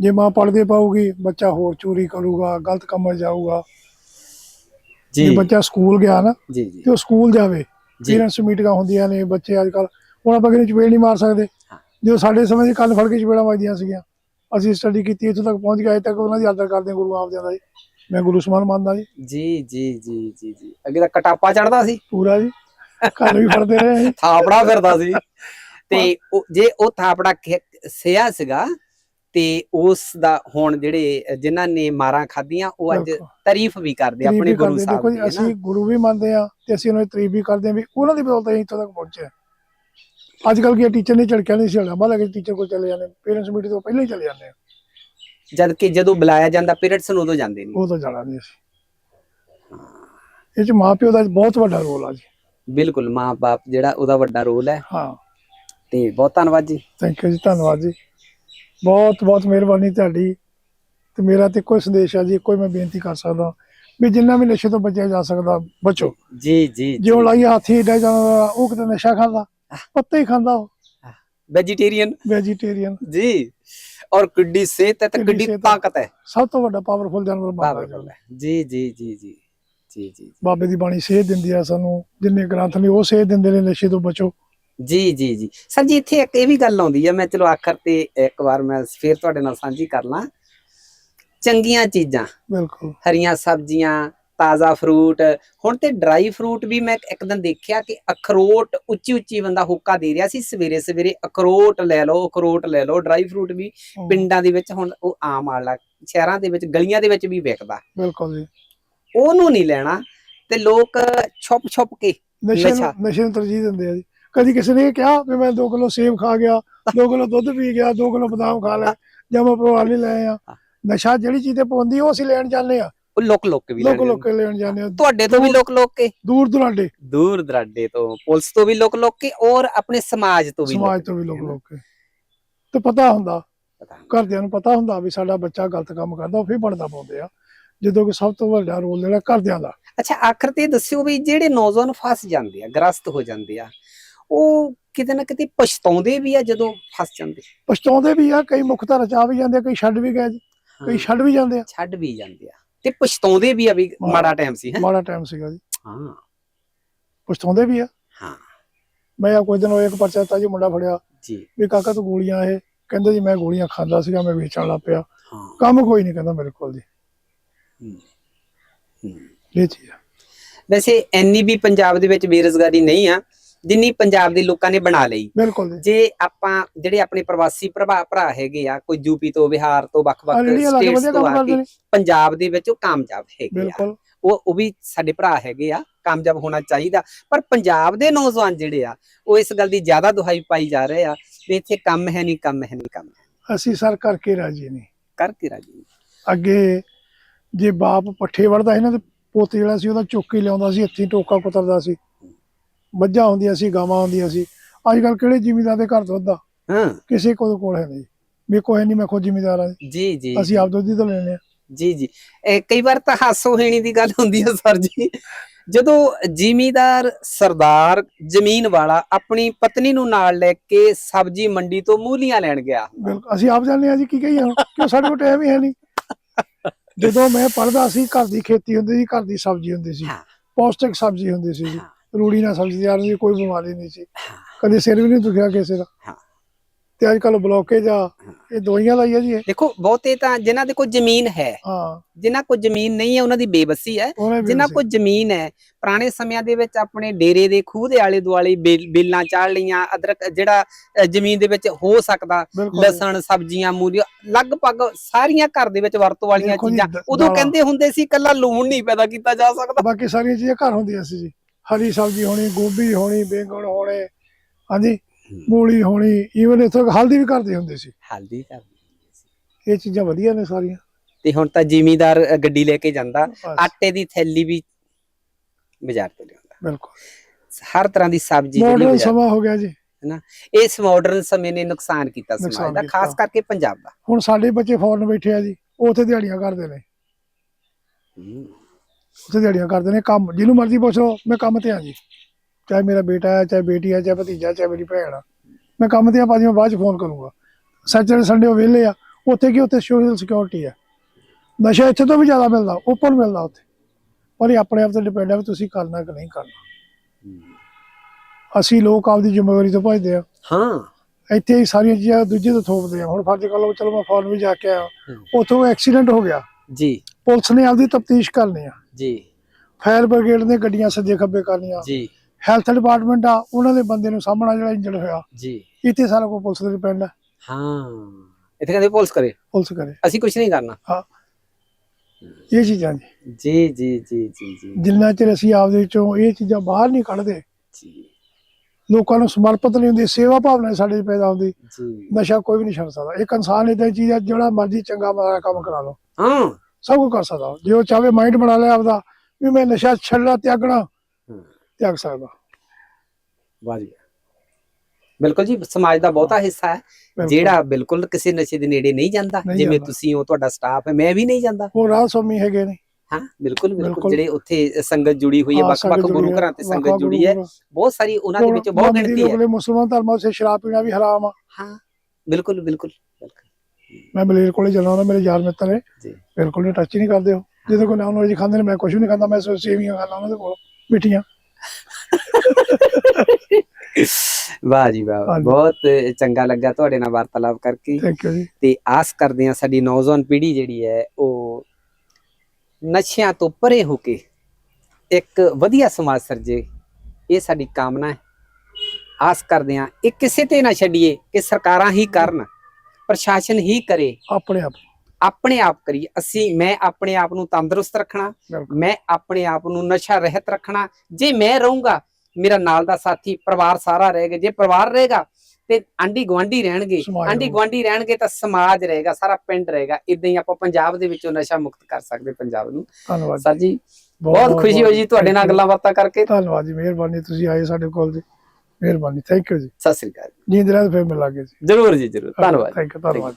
[SPEAKER 1] ਜੇ ਮਾਂ ਪੜਦੇ ਪਾਊਗੀ ਬੱਚਾ ਹੋਰ ਚੋਰੀ ਕਰੂਗਾ ਗਲਤ ਕੰਮਾਂ ਜਾਊਗਾ।
[SPEAKER 2] ਜੀ।
[SPEAKER 1] ਜੇ ਬੱਚਾ ਸਕੂਲ ਗਿਆ ਨਾ
[SPEAKER 2] ਜੀ ਜੀ।
[SPEAKER 1] ਤੇ ਉਹ ਸਕੂਲ ਜਾਵੇ। ਪੇਰੈਂਟਸ ਮੀਟਿੰਗਾਂ ਹੁੰਦੀਆਂ ਨੇ ਬੱਚੇ ਅੱਜ ਕੱਲ ਹੁਣ ਆਪਾਂ ਕਿਸੇ ਨੂੰ ਚਪੇੜ ਨਹੀਂ ਮਾਰ ਸਕਦੇ। ਜੋ ਸਾਡੇ ਸਮੇਂ 'ਚ ਕੰਨ ਫੜ ਕੇ ਚਪੇੜਾਂ ਵੱਜਦੀਆਂ ਸੀਗੀਆਂ ਅਸੀਂ ਸਟੱਡੀ ਕੀਤੀ ਇੱਥੋਂ ਤੱਕ ਪਹੁੰਚ ਗਏ ਅਜੇ ਤੱਕ ਉਹਨਾਂ ਦੀ ਆਦਰ ਕਰਦੇ ਗੁਰੂ ਦਾ ਜੀ। ਮੈਂ ਗੁਰੂ ਸਮਾਨ ਮੰਨਦਾ ਜੀ।
[SPEAKER 2] ਜੀ ਜੀ ਜੀ ਜੀ ਜੀ। ਅੱਗੇ ਤਾਂ ਕਟਾਪਾ ਚੜਦਾ ਸੀ।
[SPEAKER 1] ਪੂਰਾ ਜੀ। ਘਰ ਵੀ ਫੜਦੇ ਰਹੇ।
[SPEAKER 2] ਥਾਪੜਾ ਫਿਰਦਾ ਸੀ। ਤੇ ਉਹ- ਜੇ ਉਹ ਥਾਪੜਾ ਸਿਆ ਸੀਗਾ ਤੇ ਉਸ ਦਾ ਹੁਣ ਜਿਹੜੇ ਜਿਨ੍ਹਾਂ ਨੇ ਮਾਰਾਂ ਖਾਧੀਆਂ ਉਹ ਅੱਜ। ਤਾਰੀਫ ਵੀ ਕਰਦੇ ਆਪਣੇ ਗੁਰੂ ਸਾਹਿਬ ਦੀ
[SPEAKER 1] ਅਸੀਂ ਗੁਰੂ ਵੀ ਮੰਨਦੇ ਆ ਤੇ ਅਸੀਂ ਉਹਨਾਂ ਦੀ ਤਾਰੀਫ ਵੀ ਕਰਦੇ ਆ ਵੀ ਉਹਨਾਂ ਦੀ ਬਦੌਲਤ ਅਸੀਂ ਇੱਥੋਂ ਤੱਕ ਪਹੁੰਚੇ। ਅੱਜ ਕੱਲ ਕੀ ਟੀਚਰ ਨੇ ਝੜਕਿਆ ਨਹੀਂ ਸੀ ਹਲਾ ਲੈ ਕੇ ਟੀਚਰ ਕੋਲ ਚਲੇ ਜਾਂਦੇ ਪੇਰੈਂਟਸ ਮੀਟਿੰਗ ਤੋਂ ਪਹਿਲਾਂ ਹੀ ਚਲੇ ਜਾਂਦੇ ਆ।
[SPEAKER 2] ਜਦ ਕਿ ਜਦੋਂ ਬੁਲਾਇਆ ਜਾਂਦਾ ਪੀਰੀਅਡਸ ਨੂੰ ਉਦੋਂ ਜਾਂਦੇ ਨਹੀਂ
[SPEAKER 1] ਤਾਂ ਜਾਣਾ ਨਹੀਂ ਅਸੀਂ। ਇਹ ਚ ਮਾਪਿਓ ਦਾ ਬਹੁਤ ਵੱਡਾ ਰੋਲ ਆ ਜੀ।
[SPEAKER 2] ਬਿਲਕੁਲ ਮਾਂ-ਬਾਪ ਜਿਹੜਾ ਉਹਦਾ ਵੱਡਾ ਰੋਲ ਹੈ।
[SPEAKER 1] ਹਾਂ।
[SPEAKER 2] ਤੇ ਬਹੁਤ ਧੰਨਵਾਦ ਜੀ।
[SPEAKER 1] ਥੈਂਕ ਯੂ ਜੀ ਧੰਨਵਾਦ ਜੀ। ਬਹੁਤ ਬਹੁਤ ਮਿਹਰਬਾਨੀ ਤੁਹਾਡੀ। ਤੇ ਮੇਰਾ ਤੇ ਕੋਈ ਸੰਦੇਸ਼ ਆ ਜੀ ਕੋਈ ਮੈਂ ਬੇਨਤੀ ਕਰ ਸਕਦਾ। ਵੀ ਜਿੰਨਾ ਵੀ ਨਸ਼ੇ ਤੋਂ ਬਚਿਆ ਜਾ ਸਕਦਾ ਬਚੋ।
[SPEAKER 2] ਜੀ ਜੀ
[SPEAKER 1] ਜੇ। ਉਹ ਲਾਈ ਹਾਥੀ ਏਡਾ ਜਾਂਦਾ ਉਹ ਕਿਤੇ ਨਸ਼ਾ ਖਾਂਦਾ ਪੱਤੇ ਹੀ ਖਾਂਦਾ ਉਹ।
[SPEAKER 2] ਵੈਜੀਟੇਰੀਅਨ
[SPEAKER 1] ਵੈਜੀਟੇਰੀਅਨ
[SPEAKER 2] ਜੀ। ਔਰ ਕਿੱਡੀ ਸਿਹਤ ਹੈ ਤੇ
[SPEAKER 1] ਕਿੱਡੀ ਹੈ।
[SPEAKER 2] ਤਾਕਤ ਹੈ।
[SPEAKER 1] ਸਭ ਤੋਂ ਵੱਡਾ ਪਾਵਰਫੁਲ ਜਾਨਵਰ ਬਾਬਾ
[SPEAKER 2] ਬਾਬਾ
[SPEAKER 1] ਜੀ।
[SPEAKER 2] ਜੀ। ਜੀ ਜੀ ਜੀ ਜੀ
[SPEAKER 1] ਬਾਬੇ ਦੀ ਬਾਣੀ ਸੇਧ ਦਿੰਦੀ ਆ ਸਾਨੂੰ ਜਿੰਨੇ ਗ੍ਰੰਥ ਨੇ ਉਹ ਸੇਧ ਦਿੰਦੇ ਨੇ ਨਸ਼ੇ ਤੋਂ ਬਚੋ।
[SPEAKER 2] ਜੀ ਜੀ ਜੀ। ਸਰ ਜੀ ਇੱਥੇ ਇੱਕ ਇਹ ਵੀ ਗੱਲ ਆਉਂਦੀ ਹੈ ਮੈਂ ਚਲੋ ਆਖਰ ਤੇ ਇੱਕ ਵਾਰ ਮੈਂ ਫੇਰ ਤੁਹਾਡੇ ਨਾਲ ਸਾਂਝੀ ਕਰ ਲਾਂ। ਚੰਗੀਆਂ ਚੀਜ਼ਾਂ
[SPEAKER 1] ਬਿਲਕੁਲ।
[SPEAKER 2] ਹਰੀਆਂ ਸਬਜ਼ੀਆਂ ਤਾਜ਼ਾ ਫਰੂਟ ਹੁਣ ਤੇ ਡਰਾਈ ਫਰੂਟ ਵੀ ਮੈਂ ਇੱਕ ਦਿਨ ਦੇਖਿਆ ਕਿ ਅਖਰੋਟ ਉੱਚੀ ਉੱਚੀ ਬੰਦਾ ਹੁੱਕਾ ਦੇ ਰਿਹਾ ਸੀ। ਸਵੇਰੇ ਸਵੇਰੇ ਅਖਰੋਟ ਲੈ ਲਓ ਅਖਰੋਟ ਲੈ ਲਓ। ਡਰਾਈ ਫਰੂਟ ਵੀ ਪਿੰਡਾਂ ਦੇ ਵਿੱਚ ਹੁਣ ਉਹ ਆਮ ਆਲਾ ਸ਼ਹਿਰਾਂ ਦੇ ਵਿੱਚ ਗਲੀਆਂ ਦੇ ਵਿੱਚ ਵੀ ਵਿਕਦਾ।
[SPEAKER 1] ਬਿਲਕੁਲ ਜੀ।
[SPEAKER 2] ਉਹਨੂੰ ਨਹੀਂ ਲੈਣਾ ਤੇ ਲੋਕ ਛੁਪ ਛੁਪ ਕੇ
[SPEAKER 1] ਨਸ਼ੇ
[SPEAKER 2] ਨਸ਼ਾ।
[SPEAKER 1] ਨੂੰ ਨਸ਼ੇ ਨੂੰ ਤਰਜੀਹ ਦਿੰਦੇ ਆ ਜੀ। ਕਦੀ ਕਿਸੇ ਨੇ ਕਿਹਾ ਵੀ ਮੈਂ 2 ਕਿਲੋ ਸੇਬ ਖਾ ਗਿਆ 2 ਕਿਲੋ ਦੁੱਧ ਪੀ ਗਿਆ 2 ਕਿਲੋ ਬਦਾਮ ਖਾ ਲਿਆ ਜਾਂ ਮੈਂ ਪ੍ਰਵਾਲੀ ਲੈ ਆ ਨਸ਼ਾ ਜਿਹੜੀ ਚੀਜ਼ ਤੇ ਪਾਉਂਦੀ ਉਹ ਅਸੀਂ ਲੈਣ ਜਾਂਦੇ ਆ।
[SPEAKER 2] ਉਹ ਲੁਕ ਲੁਕ ਕੇ ਵੀ
[SPEAKER 1] ਲੋਕ ਲੋਕ ਕੇ ਲੈਣ ਜਾਂਦੇ ਆ।
[SPEAKER 2] ਤੁਹਾਡੇ ਤੋਂ ਵੀ ਲੁਕ ਲੁਕ ਕੇ?
[SPEAKER 1] ਦੂਰ ਦੁਰਾਡੇ।
[SPEAKER 2] ਦੂਰ ਦਰਾਡੇ ਤੋਂ ਪੁਲਿਸ ਤੋਂ ਵੀ ਲੁਕ ਲੁਕ ਕੇ ਔਰ ਆਪਣੇ ਸਮਾਜ ਤੋਂ ਵੀ
[SPEAKER 1] ਸਮਾਜ ਤੋਂ ਵੀ
[SPEAKER 2] ਲੁਕ
[SPEAKER 1] ਲੋਕ
[SPEAKER 2] ਕੇ,
[SPEAKER 1] ਤੇ ਪਤਾ ਹੁੰਦਾ। ਘਰਦਿਆਂ ਨੂੰ ਪਤਾ ਹੁੰਦਾ ਵੀ ਸਾਡਾ ਬੱਚਾ ਗਲਤ ਕੰਮ ਕਰਦਾ ਉਹ ਫਿਰ ਬਣਦਾ ਪਾਉਂਦੇ ਆ। ਜਦੋਂ ਕਿ ਸਭ ਤੋਂ ਵੱਡਾ ਰੋਲ ਜਿਹੜਾ ਘਰਦਿਆਂ ਦਾ।
[SPEAKER 2] ਅੱਛਾ ਆਖਰ ਤੇ ਦੱਸਿਓ ਵੀ ਜਿਹੜੇ ਨੌਜਵਾਨ ਫਸ ਜਾਂਦੇ ਆ ਗ੍ਰਸਤ ਹੋ ਜਾਂਦੇ ਆ ਉਹ ਕਿਤੇ ਨਾ ਕਿਤੇ ਪਛਤਾਉਂਦੇ ਵੀ ਆ ਜਦੋਂ ਫਸ ਜਾਂਦੇ?
[SPEAKER 1] ਪਛਤਾਉਂਦੇ ਵੀ ਆ ਕਈ ਮੁੱਖ ਧਾਰਾ ਚ ਆ ਵੀ ਜਾਂਦੇ ਆ, ਕਈ ਛੱਡ ਵੀ ਗਏ ਜੀ। ਕਈ ਛੱਡ ਵੀ ਜਾਂਦੇ ਆ।
[SPEAKER 2] ਛੱਡ ਵੀ ਜਾਂਦੇ ਆ। ਤੇ ਪਛਤਾਉਂਦੇ ਵੀ ਆ ਵੀ। ਮਾੜਾ ਟਾਈਮ ਸੀ ਹੈ?
[SPEAKER 1] ਮਾੜਾ ਟਾਈਮ ਸੀਗਾ ਜੀ।
[SPEAKER 2] ਹਾਂ।
[SPEAKER 1] ਪਛਤਾਉਂਦੇ ਵੀ ਆ।
[SPEAKER 2] ਹਾਂ।
[SPEAKER 1] ਮੈਂ ਆ ਕੁਝ ਦਿਨ ਹੋਏ ਇੱਕ ਪਰਚਾ ਦਿੱਤਾ ਜੀ ਮੁੰਡਾ ਫੜਿਆ।
[SPEAKER 2] ਜੀ।
[SPEAKER 1] ਵੀ ਕਾਕਾ ਤੂੰ ਗੋਲੀਆਂ ਇਹ। ਕਹਿੰਦਾ ਜੀ ਮੈਂ ਗੋਲੀਆਂ ਖਾਂਦਾ ਸੀਗਾ ਮੈਂ ਵੇਚਣ ਲੱਗ ਪਿਆ। ਕੰਮ ਕੋਈ ਨਹੀਂ ਕਹਿੰਦਾ ਮੇਰੇ ਕੋਲ ਜੀ।
[SPEAKER 2] ਹੂੰ, ਹੂੰ।
[SPEAKER 1] ਇਹ ਚੀਜ਼
[SPEAKER 2] ਵੈਸੇ ਇੰਨੀ ਵੀ ਪੰਜਾਬ ਦੇ ਵਿੱਚ ਬੇਰੁਜ਼ਗਾਰੀ ਨਹੀਂ ਆ। ਜਿੰਨੀ ਪੰਜਾਬ ਦੇ ਲੋਕਾਂ ਨੇ ਬਣਾ ਲਈ।
[SPEAKER 1] ਬਿਲਕੁਲ ਜੀ।
[SPEAKER 2] ਜੇ ਆਪਾਂ ਜਿਹੜੇ ਆਪਣੇ ਪ੍ਰਵਾਸੀ ਭਰਾ ਭਰਾ ਹੈਗੇ ਆ ਕੋਈ ਯੂਪੀ ਤੋਂ ਬਿਹਾਰ ਤੋਂ ਵੱਖ-ਵੱਖ
[SPEAKER 1] ਅਲੱਗ
[SPEAKER 2] ਸਟੇਟਸ
[SPEAKER 1] ਵਧੀਆ
[SPEAKER 2] ਤੋਂ
[SPEAKER 1] ਕੰਮ
[SPEAKER 2] ਆ
[SPEAKER 1] ਕਰਦੇ
[SPEAKER 2] ਕੇ
[SPEAKER 1] ਨੇ।
[SPEAKER 2] ਪੰਜਾਬ ਦੇ ਵਿੱਚ ਉਹ ਕਾਮਯਾਬ ਹੈਗੇ ਆ।
[SPEAKER 1] ਬਿਲਕੁਲ।
[SPEAKER 2] ਉਹ ਉਹ ਵੀ ਸਾਡੇ ਭਰਾ ਹੈਗੇ ਆ ਕਾਮਯਾਬ ਹੋਣਾ ਚਾਹੀਦਾ। ਪਰ ਪੰਜਾਬ ਦੇ ਨੌਜਵਾਨ ਜਿਹੜੇ ਆ ਉਹ ਇਸ ਗੱਲ ਦੀ ਜ਼ਿਆਦਾ ਦੁਹਾਈ ਪਾਈ ਜਾ ਰਹੇ ਆ ਵੀ ਇੱਥੇ ਕੰਮ ਹੈ ਨਹੀਂ ਕੰਮ ਹੈ ਨਹੀਂ ਕੰਮ ਹੈ
[SPEAKER 1] ਅਸੀਂ ਸਰ ਕਰਕੇ ਰਾਜੀ ਨਹੀਂ।
[SPEAKER 2] ਕਰਕੇ ਰਾਜੀ
[SPEAKER 1] ਅੱਗੇ ਜੇ ਬਾਪ ਪੱਠੇ ਵੜਦਾ ਸੀ ਨਾ ਤੇ ਪੁੱਤ ਜਿਹੜਾ ਸੀ ਉਹਦਾ ਚੁੱਕ ਕੇ ਲਿਆਉਂਦਾ ਸੀ ਹੱਥੀਂ ਟੋਕਾ ਕੁਤਰਦਾ ਸੀ। ਮੱਝਾਂ ਹੁੰਦੀਆਂ ਸੀ ਗਾਵਾਂ ਹੁੰਦੀਆਂ ਸੀ। ਅੱਜ ਕੱਲ ਕਿਹੜੇ ਜ਼ਿਮੀਦਾਰ ਦੇ ਘਰ ਦੁੱਧ ਆ
[SPEAKER 2] ਹਾਂ।
[SPEAKER 1] ਕਿਸੇ ਕੋਲ ਕੋਲ ਹੈ ਨਹੀਂ। ਕੋਲ ਹੈ ਨਹੀਂ ਮੈਂ ਖੁਦ ਜ਼ਿਮੀਦਾਰ ਆ
[SPEAKER 2] ਜੀ ਜੀ।
[SPEAKER 1] ਅਸੀਂ ਆਪ ਦੁੱਧ ਹੀ ਤਾਂ ਲੈਣੇ ਆ
[SPEAKER 2] ਜੀ ਜੀ। ਇਹ ਕਈ ਵਾਰ ਤਾਂ ਹਾਸੋ ਹੀਣੀ ਦੀ ਗੱਲ ਹੁੰਦੀ ਹੈ ਸਰ ਜੀ। ਜਦੋਂ ਜ਼ਿਮੀਦਾਰ ਸਰਦਾਰ ਜ਼ਮੀਨ ਵਾਲਾ ਆਪਣੀ ਪਤਨੀ ਨੂੰ ਨਾਲ ਲੈ ਕੇ ਸਬਜ਼ੀ ਮੰਡੀ ਤੋਂ ਮੂਲੀਆਂ ਲੈਣ ਗਿਆ
[SPEAKER 1] ਬਿਲਕੁਲ। ਅਸੀਂ ਆਪ ਜਾਣਦੇ ਆ ਜੀ ਕੀ ਕਹੀਏ ਕਿਉਂ ਸਾਡੇ ਕੋਲ ਟਾਈਮ ਹੀ ਹੈ ਨਹੀਂ? ਜਦੋਂ ਮੈਂ ਪੜਦਾ ਸੀ ਘਰ ਦੀ ਖੇਤੀ ਹੁੰਦੀ ਸੀ ਘਰ ਦੀ ਸਬਜ਼ੀ ਹੁੰਦੀ ਸੀ। ਪੌਸ਼ਟਿਕ ਸਬਜ਼ੀ ਹੁੰਦੀ ਸੀ ਜੀ। ਰੂੜੀ ਨਾਲ ਸਬਜ਼ੀ ਤਿਆਰ ਹੁੰਦੀ ਕੋਈ ਬਿਮਾਰੀ ਨਹੀਂ ਸੀ। ਕਦੇ ਸਿਰ ਵੀ ਨਹੀਂ ਦੁਖਿਆ ਕਿਸੇ ਦਾ
[SPEAKER 2] ਹਾਂ।
[SPEAKER 1] ਤੇ ਅੱਜ ਕੱਲ ਬਲੋਕੇਜ ਆ ਇਹ ਦਵਾਈਆਂ ਲਾਈਆਂ ਜੀ ਇਹ
[SPEAKER 2] ਦੇਖੋ ਬਹੁਤੇ ਤਾਂ ਜਿਨ੍ਹਾਂ ਦੇ ਕੋਲ ਜ਼ਮੀਨ ਹੈ
[SPEAKER 1] ਹਾਂ
[SPEAKER 2] ਜਿਨ੍ਹਾਂ ਕੋਲ ਜ਼ਮੀਨ ਨਹੀਂ ਹੈ ਉਹਨਾਂ ਦੀ ਬੇਬਸੀ ਹੈ
[SPEAKER 1] ਉਹਨੇ
[SPEAKER 2] ਜਿਨ੍ਹਾਂ। ਕੋਲ ਜ਼ਮੀਨ ਹੈ ਪੁਰਾਣੇ ਸਮਿਆਂ ਦੇ ਵਿੱਚ ਆਪਣੇ ਡੇਰੇ ਦੇ ਖੂਹ ਦੇ ਆਲੇ ਦੁਆਲੇ ਬੇਲ- ਚਾੜ ਲਈਆਂ ਅਦਰਕ ਜਿਹੜਾ ਜ਼ਮੀਨ ਦੇ ਵਿੱਚ ਹੋ ਸਕਦਾ। ਲਸਣ ਸਬਜ਼ੀਆਂ ਮੂਲੀਆਂ ਲਗਭਗ ਸਾਰੀਆਂ ਘਰ ਦੇ ਵਿੱਚ ਵਰਤੋਂ ਵਾਲੀਆਂ ਚੀਜ਼ਾਂ ਉਦੋਂ। ਕਹਿੰਦੇ ਹੁੰਦੇ ਸੀ ਕੱਲਾ ਲੂਣ ਨਹੀਂ ਪੈਦਾ ਕੀਤਾ ਜਾ ਸਕਦਾ
[SPEAKER 1] ਬਾਕੀ ਸਾਰੀਆਂ ਚੀਜ਼ਾਂ ਘਰ ਹੁੰਦੀਆਂ ਸੀ ਜੀ ਹਰੀ ਸਬਜ਼ੀ ਹੋਣੀ ਗੋਭੀ ਹੋਣੀ ਬੈਂਗਣ ਹੋਣੇ ਹਾਂਜੀ ਮੂਲੀ ਹੋਣੀ ਈਵਨ ਇੱਥੋਂ ਹਲਦੀ ਵੀ ਘਰ ਦੀ ਹੁੰਦੀ ਸੀ।
[SPEAKER 2] ਹਲਦੀ ਕਰ
[SPEAKER 1] ਇਹ ਚੀਜ਼ਾਂ ਵਧੀਆ ਨੇ ਸਾਰੀਆਂ।
[SPEAKER 2] ਤੇ ਹੁਣ ਤਾਂ ਜ਼ਿਮੀਦਾਰ ਗੱਡੀ ਲੈ ਕੇ ਜਾਂਦਾ। ਆਟੇ ਦੀ ਥੈਲੀ ਵੀ ਬਾਜ਼ਾਰ ਤੋਂ ਲਿਆਉਂਦਾ।
[SPEAKER 1] ਬਿਲਕੁਲ।
[SPEAKER 2] ਹਰ ਤਰ੍ਹਾਂ ਦੀ ਸਬਜ਼ੀ ਜਿਹੜੀ ਬਾਜ਼ਾਰ
[SPEAKER 1] ਸਮਾਂ ਹੋ ਗਿਆ ਜੀ।
[SPEAKER 2] ਇਸ ਮਾਡਰਨ ਸਮੇਂ ਨੇ ਨੁਕਸਾਨ ਕੀਤਾ ਸਮਾਜ ਦਾ। ਖਾਸ ਕਰਕੇ ਪੰਜਾਬ ਦਾ।
[SPEAKER 1] ਹੁਣ ਸਾਡੇ ਬੱਚੇ ਫੌਰਨ ਬੈਠੇ ਆ ਜੀ ਉੱਥੇ ਦਿਹਾੜੀਆਂ ਕਰਦੇ ਨੇ। ਉੱਥੇ ਦਿਹਾੜੀਆਂ ਕਰਦੇ ਨੇ ਕੰਮ ਜਿਹਨੂੰ ਮਰਜ਼ੀ ਪੁੱਛ ਲਓ ਮੈਂ ਕੰਮ ਤੇ ਆ ਜੀ। ਚਾਹੇ ਮੇਰਾ ਬੇਟਾ ਹੈ ਚਾਹੇ ਬੇਟੀ ਹੈ ਚਾਹੇ ਭਤੀਜਾ ਚਾਹੇ ਮੇਰੀ ਭੈਣ ਆ। ਮੈਂ ਕੰਮ ਤੇ ਆ ਭਾਜੀ ਮੈਂ ਬਾਅਦ ਚ ਫੋਨ ਕਰੂੰਗਾ। ਸੈਚਰਡੇ ਸੰਡੇ ਉਹ ਵਿਹਲੇ ਆ ਉੱਥੇ ਕੀ ਉੱਥੇ ਸੋਸ਼ਲ ਸਿਕਿਉਰਿਟੀ ਆ ਨਸ਼ਾ ਇੱਥੇ ਤੋਂ ਵੀ ਜ਼ਿਆਦਾ ਮਿਲਦਾ ਓਪਨ ਮਿਲਦਾ ਉੱਥੇ। ਪਰ ਇਹ ਆਪਣੇ ਆਪ ਤੇ ਡਿਪੈਂਡ ਆ ਵੀ ਤੁਸੀਂ ਕਰਨਾ ਕਿ ਨਹੀਂ ਕਰਨਾ। ਅਸੀਂ ਲੋਕ ਆਪਦੀ ਜ਼ਿੰਮੇਵਾਰੀ ਤੋਂ ਭੱਜਦੇ ਆ।
[SPEAKER 2] ਹਾਂ।
[SPEAKER 1] ਇੱਥੇ ਹੀ ਸਾਰੀਆਂ ਚੀਜ਼ਾਂ ਦੂਜੇ ਤੋਂ ਥੋਪਦੇ ਆ। ਹੁਣ ਫਰਜ਼ ਕਰ ਲਓ ਚਲੋ ਮੈਂ ਫੌਰਨ ਵੀ ਜਾ ਕੇ ਆਇਆ। ਉੱਥੋਂ ਐਕਸੀਡੈਂਟ ਹੋ ਗਿਆ।
[SPEAKER 2] ਜੀ।
[SPEAKER 1] ਪੁਲਿਸ ਨੇ ਆਪਦੀ ਤਫਤੀਸ਼ ਕਰਨੀ ਆ।
[SPEAKER 2] ਜੀ।
[SPEAKER 1] ਫਾਇਰ ਬ੍ਰਿਗੇਡ ਨੇ ਗੱਡੀਆਂ ਸੱਜੇ ਖੱਬੇ ਕਰਨੀਆਂ
[SPEAKER 2] ਜੀ।
[SPEAKER 1] ਹੈਲਥ ਡਿਪਾਰਟਮੈਂਟ ਆ ਉਹਨਾਂ ਦੇ ਬੰਦੇ ਨੂੰ ਸਾਹਮਣਾ ਜਿਹੜਾ ਇੰਜਰਡ ਹੋਇਆ।
[SPEAKER 2] ਜੀ।
[SPEAKER 1] ਇੱਥੇ ਸਾਰਾ ਕੁਝ ਪੁਲਿਸ ਦੇ ਡਿਪੈਂਡ ਆ।
[SPEAKER 2] ਹਾਂ। ਇੱਥੇ ਕਹਿੰਦੇ ਪੁਲਿਸ ਕਰੇ।
[SPEAKER 1] ਪੁਲਿਸ ਕਰੇ।
[SPEAKER 2] ਅਸੀਂ ਕੁਝ ਨਹੀਂ ਕਰਨਾ।
[SPEAKER 1] ਹਾਂ। ਇਹ ਚੀਜ਼ਾਂ ਜੀ।
[SPEAKER 2] ਜੀ ਜੀ ਜੀ ਜੀ ਜੀ।
[SPEAKER 1] ਜਿੰਨਾ ਚਿਰ ਅਸੀਂ ਆਪਦੇ ਵਿੱਚੋਂ ਇਹ ਚੀਜ਼ਾਂ ਬਾਹਰ ਨਹੀਂ ਕੱਢਦੇ
[SPEAKER 2] ਜੀ।
[SPEAKER 1] ਲੋਕਾਂ ਨੂੰ ਸਮਰਪਿਤ ਨਹੀਂ ਹੁੰਦੀ ਸੇਵਾ ਭਾਵਨਾ ਸਾਡੇ ਪੈਦਾ ਹੁੰਦੀ। ਨਸ਼ਾ ਕੋਈ ਵੀ ਨਹੀਂ ਛੱਡ ਸਕਦਾ। ਇੱਕ ਇਨਸਾਨ ਇਦਾਂ ਚੀਜ਼ ਆ ਜਿਹੜਾ ਮਰਜ਼ੀ ਚੰਗਾ ਮਾੜਾ ਕੰਮ ਕਰਾ ਲਓ।
[SPEAKER 2] ਹਾਂ।
[SPEAKER 1] ਸਭ ਕੁਝ ਕਰ ਸਕਦਾ। ਜੇ ਉਹ ਚਾਹੇ ਮਾਈਂਡ ਬਣਾ ਲਿਆ ਆਪਦਾ ਵੀ ਮੈਂ ਨਸ਼ਾ ਛੱਡਣਾ ਤਿਆਗਣਾ। ਤਿਆਗ ਸਕਦਾ।
[SPEAKER 2] ਵਾਹ ਜੀ। ਬਿਲਕੁਲ ਜੀ ਸਮਾਜ ਦਾ ਬਹੁਤਾ ਹਿੱਸਾ ਹੈ। ਜਿਹੜਾ ਬਿਲਕੁਲ ਕਿਸੇ ਨਸ਼ੇ ਦੇ ਨੇੜੇ ਨਹੀਂ ਜਾਂਦਾ ਜਿਵੇਂ। ਤੁਸੀਂ ਹੋ ਤੁਹਾਡਾ ਸਟਾਫ ਹੈ ਮੈਂ ਵੀ ਨਹੀਂ ਜਾਂਦਾ।
[SPEAKER 1] ਉਹ ਰਾਹ ਸੋਮੀ ਹੈਗੇ ਨੇ।
[SPEAKER 2] ਹਾਂ ਬਿਲਕੁਲ ਬਿਲਕੁਲ। ਜਿਹੜੇ ਉੱਥੇ ਸੰਗਤ ਜੁੜੀ ਹੋਈ ਹੈ ਵੱਖ-ਵੱਖ ਗੁਰੂ ਘਰਾਂ ਤੇ ਸੰਗਤ ਜੁੜੀ ਹੈ। ਬਹੁਤ ਸਾਰੀ ਉਹਨਾਂ ਦੇ ਵਿੱਚ ਬਹੁਤ ਗਿਣਤੀ ਹੈ।
[SPEAKER 1] ਮੁਸਲਮਾਨ ਧਰਮਾਂ ਸੇ ਸ਼ਰਾਬ ਪੀਣਾ ਵੀ ਹਰਾਮ ਆ।
[SPEAKER 2] ਹਾਂ ਬਿਲਕੁਲ ਬਿਲਕੁਲ ਬਿਲਕੁਲ।
[SPEAKER 1] ਮੈਂ ਮਲੇਰ ਕੋਲੇ ਚੱਲਣਾ ਹੁੰਦਾ ਮੇਰੇ ਯਾਰ ਮਿੱਤਰ ਨੇ।
[SPEAKER 2] ਜੀ।
[SPEAKER 1] ਬਿਲਕੁਲ ਨਹੀਂ ਟੱਚ ਹੀ ਨਹੀਂ ਕਰਦੇ ਉਹ। ਜਦੋਂ ਕੋਈ ਨਾਨ ਵੈਜ ਖਾਂਦੇ ਨੇ ਮੈਂ ਕੁਝ ਨਹੀਂ ਖਾਂਦਾ ਮੈਂ ਸਿਰਫ ਸੇਵੀਆਂ ਖਾਂਦਾ ਉਹਨਾਂ ਦੇ ਕੋਲ ਮਿੱਠੀਆਂ।
[SPEAKER 2] ਵਾਹ ਜੀ ਵਾਹ। ਬਹੁਤ ਚੰਗਾ ਲੱਗਾ ਤੁਹਾਡੇ ਨਾਲ ਵਾਰਤਾਲਾਪ ਕਰਕੇ।
[SPEAKER 1] ਥੈਂਕ ਯੂ ਜੀ।
[SPEAKER 2] ਤੇ ਆਸ ਕਰਦੇ ਹਾਂ ਸਾਡੀ ਨੌਜਵਾਨ ਪੀੜ੍ਹੀ ਜਿਹੜੀ ਹੈ ਉਹ ਨਸ਼ਿਆਂ ਤੋਂ ਪਰੇ ਹੋ ਕੇ ਇੱਕ ਵਧੀਆ ਸਮਾਜ ਸਿਰਜੇ। ਇਹ ਸਾਡੀ ਕਾਮਨਾ ਹੈ। ਆਸ ਕਰਦੇ ਹਾਂ ਇਹ ਕਿਸੇ ਤੇ ਨਾ ਛੱਡੀਏ ਕਿ ਸਰਕਾਰਾਂ ਹੀ ਕਰਨ। ਪ੍ਰਸ਼ਾਸਨ ਹੀ ਕਰੇ।
[SPEAKER 1] ਆਪਣੇ ਆਪ।
[SPEAKER 2] ਆਪਣੇ ਆਪ ਕਰੀਏ। ਅਸੀਂ ਮੈਂ ਆਪਣੇ ਆਪ ਨੂੰ ਤੰਦਰੁਸਤ ਰੱਖਣਾ ਮੈਂ ਆਪਣੇ ਆਪ ਨੂੰ ਨਸ਼ਾ ਰਹਿਤ ਰੱਖਣਾ। ਜੇ ਮੈਂ ਰਹੂੰਗਾ ਮੇਰਾ ਨਾਲ ਦਾ ਸਾਥੀ ਪਰਿਵਾਰ ਸਾਰਾ ਰਹੇਗਾ। ਜੇ ਪਰਿਵਾਰ ਰਹੇਗਾ ਤੇ ਆਂਢੀ ਗੁਆਂਢੀ ਰਹਿਣਗੇ।
[SPEAKER 1] ਰਹੂਗਾ।
[SPEAKER 2] ਗੁਆਂਢੀ ਰਹਿਣਗੇ ਤਾਂ ਸਮਾਜ ਰਹੇਗਾ ਸਾਰਾ ਪਿੰਡ ਰਹੇਗਾ। ਇਦਾਂ ਹੀ ਆਪਾਂ ਪੰਜਾਬ ਦੇ ਵਿੱਚੋਂ ਨਸ਼ਾ ਮੁਕਤ ਕਰ ਸਕਦੇ ਪੰਜਾਬ ਨੂੰ।
[SPEAKER 1] ਧੰਨਵਾਦ
[SPEAKER 2] ਸਰ ਜੀ ਬਹੁਤ ਖੁਸ਼ੀ ਹੋਈ ਜੀ ਤੁਹਾਡੇ ਨਾਲ ਗੱਲਾਂ ਬਾਤਾਂ ਕਰਕੇ।
[SPEAKER 1] ਧੰਨਵਾਦ ਜੀ ਮਿਹਰਬਾਨੀ ਤੁਸੀਂ ਆਏ ਸਾਡੇ ਕੋਲ ਜੀ। ਮਿਹਰਬਾਨੀ ਥੈਂਕ ਯੂ ਜੀ।
[SPEAKER 2] ਸਤਿ ਸ੍ਰੀ ਅਕਾਲ।
[SPEAKER 1] ਜੀਂਦ ਰਹਿ ਫਿਰ ਮਿਲਾਂਗੇ ਜੀ।
[SPEAKER 2] ਜਰੂਰ ਜੀ ਜਰੂਰ। ਧੰਨਵਾਦ
[SPEAKER 1] ਥੈਂਕ ਯੂ ਧੰਨਵਾਦ।